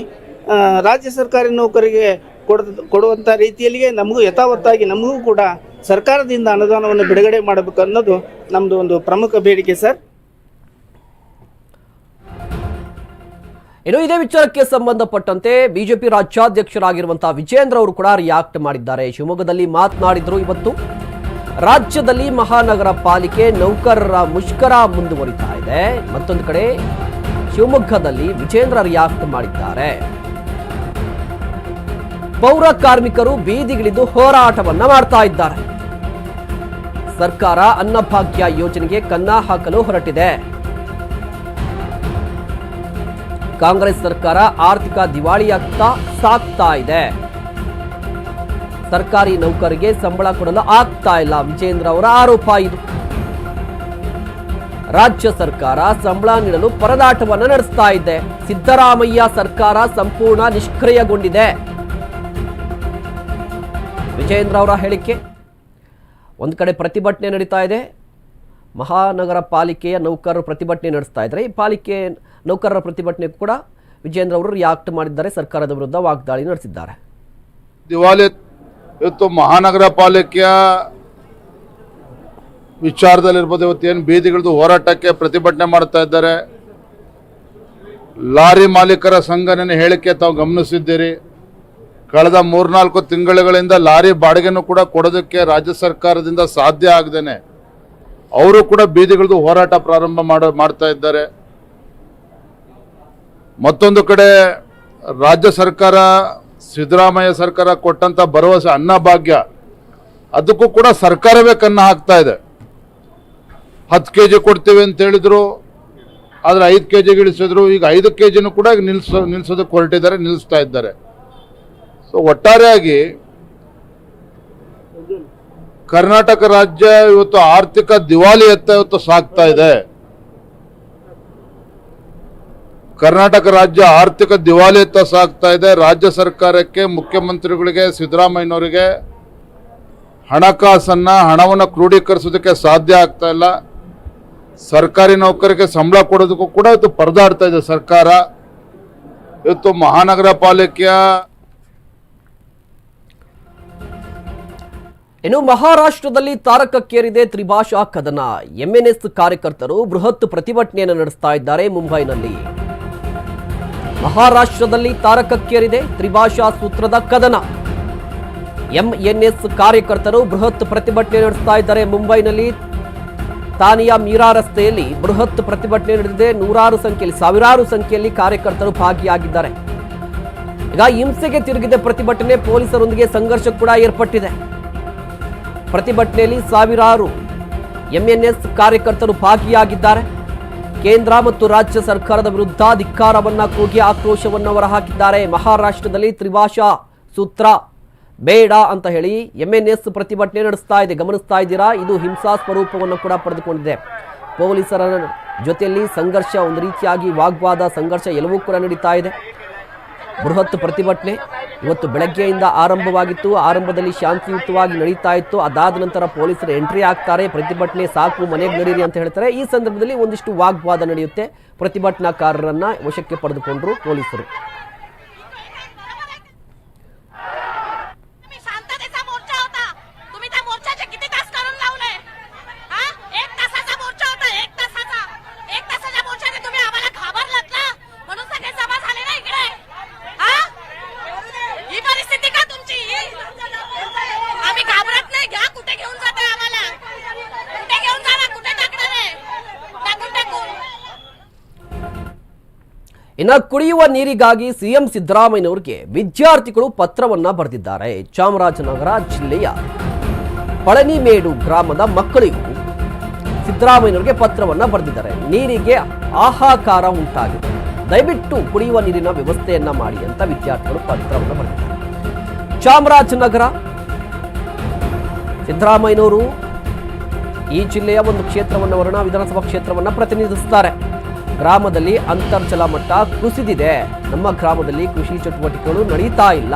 ರಾಜ್ಯ ಸರ್ಕಾರಿ ನೌಕರಿಗೆ ಕೊಡ ಕೊಡುವಂಥ ರೀತಿಯಲ್ಲಿಯೇ ನಮಗೂ ಯಥಾವತ್ತಾಗಿ ನಮಗೂ ಕೂಡ ಸರ್ಕಾರದಿಂದ ಅನುದಾನವನ್ನು ಬಿಡುಗಡೆ ಮಾಡಬೇಕು ಅನ್ನೋದು ನಮ್ಮದು ಒಂದು ಪ್ರಮುಖ ಬೇಡಿಕೆ, ಸರ್. ಇನ್ನು ಇದೇ ವಿಚಾರಕ್ಕೆ ಸಂಬಂಧಪಟ್ಟಂತೆ ಬಿಜೆಪಿ ರಾಜ್ಯಾಧ್ಯಕ್ಷರಾಗಿರುವಂತಹ ವಿಜೇಂದ್ರ ಅವರು ಕೂಡ ರಿಯಾಕ್ಟ್ ಮಾಡಿದ್ದಾರೆ. ಶಿವಮೊಗ್ಗದಲ್ಲಿ ಮಾತನಾಡಿದ್ರು ಇವತ್ತು. ರಾಜ್ಯದಲ್ಲಿ ಮಹಾನಗರ ಪಾಲಿಕೆ ನೌಕರರ ಮುಷ್ಕರ ಮುಂದುವರಿತಾ ಇದೆ. ಮತ್ತೊಂದು ಕಡೆ ಶಿವಮೊಗ್ಗದಲ್ಲಿ ವಿಜೇಂದ್ರ ರಿಯಾಕ್ಟ್ ಮಾಡಿದ್ದಾರೆ. ಪೌರ ಕಾರ್ಮಿಕರು ಬೀದಿಗಿಳಿದು ಹೋರಾಟವನ್ನ ಮಾಡ್ತಾ ಇದ್ದಾರೆ. ಸರ್ಕಾರ ಅನ್ನಭಾಗ್ಯ ಯೋಜನೆಗೆ ಕನ್ನ ಹಾಕಲು ಹೊರಟಿದೆ. ಕಾಂಗ್ರೆಸ್ ಸರ್ಕಾರ ಆರ್ಥಿಕ ದಿವಾಳಿಯಾಗ್ತಾ ಸಾಕ್ತಾ ಇದೆ. ಸರ್ಕಾರಿ ನೌಕರಿಗೆ ಸಂಬಳ ಕೊಡಲು ಆಗ್ತಾ ಇಲ್ಲ ವಿಜೇಂದ್ರ ಅವರ ಆರೋಪ ಇದು. ರಾಜ್ಯ ಸರ್ಕಾರ ಸಂಬಳ ನೀಡಲು ಪರದಾಟವನ್ನು ನಡೆಸ್ತಾ ಇದೆ. ಸಿದ್ದರಾಮಯ್ಯ ಸರ್ಕಾರ ಸಂಪೂರ್ಣ ನಿಷ್ಕ್ರಿಯಗೊಂಡಿದೆ. ವಿಜೇಂದ್ರ ಅವರ ಹೇಳಿಕೆ. ಒಂದು ಕಡೆ ಪ್ರತಿಭಟನೆ ನಡೀತಾ ಇದೆ. ಮಹಾನಗರ ಪಾಲಿಕೆಯ ನೌಕರರು ಪ್ರತಿಭಟನೆ ನಡೆಸ್ತಾ ಇದ್ದಾರೆ. ಈ ಪಾಲಿಕೆ ನೌಕರರ ಪ್ರತಿಭಟನೆ ಕೂಡ ವಿಜೇಂದ್ರ ಅವರು ರಿಯಾಕ್ಟ್ ಮಾಡಿದ್ದಾರೆ. ಸರ್ಕಾರದ ವಿರುದ್ಧ ವಾಗ್ದಾಳಿ ನಡೆಸಿದ್ದಾರೆ. ದಿವಾಲಿ ಇವತ್ತು ಮಹಾನಗರ ಪಾಲಿಕೆಯ ವಿಚಾರದಲ್ಲಿರ್ಬೋದು ಇವತ್ತು ಏನು ಬೀದಿಗಳದ್ದು ಹೋರಾಟಕ್ಕೆ ಪ್ರತಿಭಟನೆ ಮಾಡ್ತಾ ಇದ್ದಾರೆ. ಲಾರಿ ಮಾಲೀಕರ ಸಂಘನೇ ಹೇಳಿಕೆ ತಾವು ಗಮನಿಸಿದ್ದೀರಿ. ಕಳೆದ ಮೂರ್ನಾಲ್ಕು ತಿಂಗಳುಗಳಿಂದ ಲಾರಿ ಬಾಡಿಗೆನೂ ಕೂಡ ಕೊಡೋದಕ್ಕೆ ರಾಜ್ಯ ಸರ್ಕಾರದಿಂದ ಸಾಧ್ಯ ಆಗದೇನೆ. ಅವರು ಕೂಡ ಬೀದಿಗಳದ್ದು ಹೋರಾಟ ಪ್ರಾರಂಭ ಮಾಡ, ಮಾಡ್ತಾ ಇದ್ದಾರೆ. ಮತ್ತೊಂದು ಕಡೆ ರಾಜ್ಯ ಸರ್ಕಾರ, ಸಿದ್ದರಾಮಯ್ಯ ಸರ್ಕಾರ ಕೊಟ್ಟಂತ ಭರವಸೆ, ಅನ್ನಭಾಗ್ಯ, ಅದಕ್ಕೂ ಕೂಡ ಸರ್ಕಾರವೇ ಕನ್ನ ಹಾಕ್ತಾ ಇದೆ. ಹತ್ತು ಕೆ ಜಿ ಕೊಡ್ತೀವಿ ಅಂತ ಹೇಳಿದ್ರು, ಆದರೆ ಐದು ಕೆ ಜಿಗೆ ಇಳಿಸಿದ್ರು, ಈಗ ಐದು ಕೆ ಜಿನೂ ಕೂಡ ನಿಲ್ಸೋ, ನಿಲ್ಸೋದಕ್ಕೆ ಹೊರಟಿದ್ದಾರೆ, ನಿಲ್ಲಿಸ್ತಾ ಇದ್ದಾರೆ. ಸೊ ಒಟ್ಟಾರೆಯಾಗಿ ಕರ್ನಾಟಕ ರಾಜ್ಯ ಇವತ್ತು ಆರ್ಥಿಕ ದಿವಾಳಿಯತ್ತ ಇವತ್ತು ಸಾಕ್ತಾ ಇದೆ. ಕರ್ನಾಟಕ ರಾಜ್ಯ ಆರ್ಥಿಕ ದಿವಾಳಿಯತ್ತ ಸಾಕ್ತಾ ಇದೆ. ರಾಜ್ಯ ಸರ್ಕಾರಕ್ಕೆ, ಮುಖ್ಯಮಂತ್ರಿಗಳಿಗೆ, ಸಿದ್ದರಾಮಯ್ಯನವರಿಗೆ ಹಣಕಾಸನ್ನ, ಹಣವನ್ನು ಕ್ರೋಢೀಕರಿಸೋದಕ್ಕೆ ಸಾಧ್ಯ ಆಗ್ತಾ ಇಲ್ಲ. ಸರ್ಕಾರಿ ನೌಕರಿಗೆ ಸಂಬಳ ಕೊಡೋದಕ್ಕೂ ಕೂಡ ಇವತ್ತು ಪರದಾಡ್ತಾ ಇದೆ ಸರ್ಕಾರ. ಇವತ್ತು ಮಹಾನಗರ ಪಾಲಿಕೆಯ ಇನ್ನು ಮಹಾರಾಷ್ಟ್ರದಲ್ಲಿ ತಾರಕಕ್ಕೇರಿದೆ ತ್ರಿಭಾಷಾ ಕದನ. ಎಂಎನ್ಎಸ್ ಕಾರ್ಯಕರ್ತರು ಬೃಹತ್ ಪ್ರತಿಭಟನೆಯನ್ನು ನಡೆಸ್ತಾ ಇದ್ದಾರೆ ಮುಂಬೈನಲ್ಲಿ. ಮಹಾರಾಷ್ಟ್ರದಲ್ಲಿ ತಾರಕಕ್ಕೇರಿದೆ ತ್ರಿಭಾಷಾ ಸೂತ್ರದ ಕದನ. ಎಂಎನ್ಎಸ್ ಕಾರ್ಯಕರ್ತರು ಬೃಹತ್ ಪ್ರತಿಭಟನೆ ನಡೆಸ್ತಾ ಇದ್ದಾರೆ ಮುಂಬೈನಲ್ಲಿ. ತಾನಿಯಾ ಮೀರಾ ರಸ್ತೆಯಲ್ಲಿ ಬೃಹತ್ ಪ್ರತಿಭಟನೆ ನಡೆದಿದೆ. ನೂರಾರು ಸಂಖ್ಯೆಯಲ್ಲಿ, ಸಾವಿರಾರು ಸಂಖ್ಯೆಯಲ್ಲಿ ಕಾರ್ಯಕರ್ತರು ಭಾಗಿಯಾಗಿದ್ದಾರೆ. ಈಗ ಹಿಂಸೆಗೆ ತಿರುಗಿದ ಪ್ರತಿಭಟನೆ ಪೊಲೀಸರೊಂದಿಗೆ ಸಂಘರ್ಷ ಕೂಡ ಏರ್ಪಟ್ಟಿದೆ. ಪ್ರತಿಭಟನೆಯಲ್ಲಿ ಸಾವಿರಾರು ಎಂಎನ್ಎಸ್ ಕಾರ್ಯಕರ್ತರು ಭಾಗಿಯಾಗಿದ್ದಾರೆ. ಕೇಂದ್ರ ಮತ್ತು ರಾಜ್ಯ ಸರ್ಕಾರದ ವಿರುದ್ಧ ಧಿಕ್ಕಾರವನ್ನ ಕೂಗಿ ಆಕ್ರೋಶವನ್ನು ಹೊರಹಾಕಿದ್ದಾರೆ. ಮಹಾರಾಷ್ಟ್ರದಲ್ಲಿ ತ್ರಿಭಾಷಾ ಸೂತ್ರ ಬೇಡ ಅಂತ ಹೇಳಿ ಎಂಎನ್ಎಸ್ ಪ್ರತಿಭಟನೆ ನಡೆಸ್ತಾ ಇದೆ. ಗಮನಿಸ್ತಾ ಇದ್ದೀರಾ? ಇದು ಹಿಂಸಾ ಸ್ವರೂಪವನ್ನು ಕೂಡ ಪಡೆದುಕೊಂಡಿದೆ. ಪೊಲೀಸರ ಜೊತೆಯಲ್ಲಿ ಸಂಘರ್ಷ, ಒಂದು ರೀತಿಯಾಗಿ ವಾಗ್ವಾದ, ಸಂಘರ್ಷ ಎಲ್ಲವೂ ಕೂಡ ನಡೀತಾ ಇದೆ. ಬೃಹತ್ ಪ್ರತಿಭಟನೆ ಇವತ್ತು ಬೆಳಗ್ಗೆಯಿಂದ ಆರಂಭವಾಗಿತ್ತು. ಆರಂಭದಲ್ಲಿ ಶಾಂತಿಯುತವಾಗಿ ನಡೀತಾ ಇತ್ತು. ಅದಾದ ನಂತರ ಪೊಲೀಸರು ಎಂಟ್ರಿ ಆಗ್ತಾರೆ. ಪ್ರತಿಭಟನೆ ಸಾಕು, ಮನೆಗೆ ನಡೀರಿ ಅಂತ ಹೇಳ್ತಾರೆ. ಈ ಸಂದರ್ಭದಲ್ಲಿ ಒಂದಿಷ್ಟು ವಾಗ್ವಾದ ನಡೆಯುತ್ತೆ. ಪ್ರತಿಭಟನಾಕಾರರನ್ನ ವಶಕ್ಕೆ ಪಡೆದುಕೊಂಡರು ಪೊಲೀಸರು. ಇನ್ನು ಕುಡಿಯುವ ನೀರಿಗಾಗಿ ಸಿಎಂ ಸಿದ್ದರಾಮಯ್ಯನವರಿಗೆ ವಿದ್ಯಾರ್ಥಿಗಳು ಪತ್ರವನ್ನ ಬರೆದಿದ್ದಾರೆ. ಚಾಮರಾಜನಗರ ಜಿಲ್ಲೆಯ ಪಳನಿಮೇಡು ಗ್ರಾಮದ ಮಕ್ಕಳಿಗೂ ಸಿದ್ದರಾಮಯ್ಯನವರಿಗೆ ಪತ್ರವನ್ನ ಬರೆದಿದ್ದಾರೆ. ನೀರಿಗೆ ಆಹಾಕಾರ ಉಂಟಾಗಿದೆ. ದಯವಿಟ್ಟು ಕುಡಿಯುವ ನೀರಿನ ವ್ಯವಸ್ಥೆಯನ್ನ ಮಾಡಿ ಅಂತ ವಿದ್ಯಾರ್ಥಿಗಳು ಪತ್ರವನ್ನು ಬರೆದಿದ್ದಾರೆ. ಚಾಮರಾಜನಗರ ಸಿದ್ದರಾಮಯ್ಯನವರು ಈ ಜಿಲ್ಲೆಯ ಒಂದು ಕ್ಷೇತ್ರವನ್ನು, ವರುಣ ವಿಧಾನಸಭಾ ಕ್ಷೇತ್ರವನ್ನು ಪ್ರತಿನಿಧಿಸುತ್ತಾರೆ. ಗ್ರಾಮದಲ್ಲಿ ಅಂತರ್ಜಲ ಮಟ್ಟ ಕುಸಿದಿದೆ. ನಮ್ಮ ಗ್ರಾಮದಲ್ಲಿ ಕೃಷಿ ಚಟುವಟಿಕೆಗಳು ನಡೀತಾ ಇಲ್ಲ.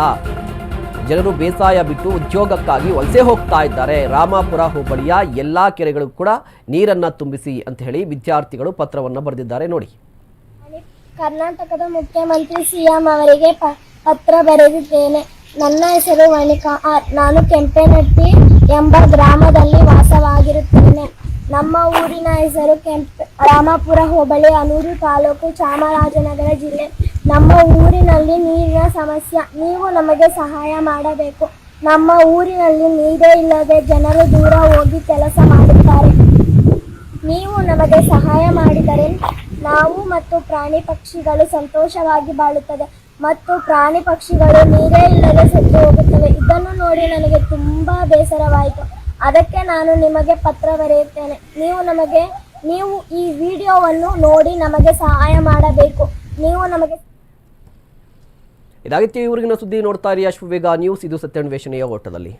ಜನರು ಬೇಸಾಯ ಬಿಟ್ಟು ಉದ್ಯೋಗಕ್ಕಾಗಿ ವಲಸೆ ಹೋಗ್ತಾ ಇದ್ದಾರೆ. ರಾಮಾಪುರ ಹೋಬಳಿಯ ಎಲ್ಲ ಕೆರೆಗಳು ಕೂಡ ನೀರನ್ನ ತುಂಬಿಸಿ ಅಂತ ಹೇಳಿ ವಿದ್ಯಾರ್ಥಿಗಳು ಪತ್ರವನ್ನು ಬರೆದಿದ್ದಾರೆ. ನೋಡಿ. ಕರ್ನಾಟಕದ ಮುಖ್ಯಮಂತ್ರಿ ಸಿಎಂ ಅವರಿಗೆ ಪತ್ರ ಬರೆದಿದ್ದೇನೆ. ನನ್ನ ಹೆಸರು ವನಿಕಾ ನಾನು ಕೆಂಪೇನಟ್ಟಿ ಎಂಬ ಗ್ರಾಮದಲ್ಲಿ ವಾಸವಾಗಿರುತ್ತೇನೆ. ನಮ್ಮ ಊರಿನ ಹೆಸರು ಕೆಂಪ, ರಾಮಪುರ ಹೋಬಳಿ, ಅನೂರು ತಾಲೂಕು ಚಾಮರಾಜನಗರ ಜಿಲ್ಲೆ. ನಮ್ಮ ಊರಿನಲ್ಲಿ ನೀರಿನ ಸಮಸ್ಯೆ. ನೀವು ನಮಗೆ ಸಹಾಯ ಮಾಡಬೇಕು. ನಮ್ಮ ಊರಿನಲ್ಲಿ ನೀರೇ ಇಲ್ಲದೆ ಜನರು ದೂರ ಹೋಗಿ ಕೆಲಸ ಮಾಡುತ್ತಾರೆ. ನೀವು ನಮಗೆ ಸಹಾಯ ಮಾಡಿದರೆ ನಾವು ಮತ್ತು ಪ್ರಾಣಿ ಪಕ್ಷಿಗಳು ಸಂತೋಷವಾಗಿ ಬಾಳುತ್ತದೆ. ಮತ್ತು ಪ್ರಾಣಿ ಪಕ್ಷಿಗಳು ನೀರೇ ಇಲ್ಲದೆ ಸತ್ತು ಹೋಗುತ್ತವೆ. ಇದನ್ನು ನೋಡಿ ನನಗೆ ತುಂಬ ಬೇಸರವಾಯಿತು. ಅದಕ್ಕೆ ನಾನು ನಿಮಗೆ ಪತ್ರ ಬರೆಯುತ್ತೇನೆ. ನೀವು ನಮಗೆ, ನೀವು ಈ ವಿಡಿಯೋವನ್ನು ನೋಡಿ ನಮಗೆ ಸಹಾಯ ಮಾಡಬೇಕು. ನೀವು ನಮಗೆ ಇದಾಗಿತ್ತು ಇವರಿಗಿನ ಸುದ್ದಿ ನೋಡ್ತಾ ಇರಿ ಅಶ್ವವೇಗ ನ್ಯೂಸ್. ಇದು ಸತ್ಯಾನ್ವೇಷಣೆಯ ಓಟದಲ್ಲಿ.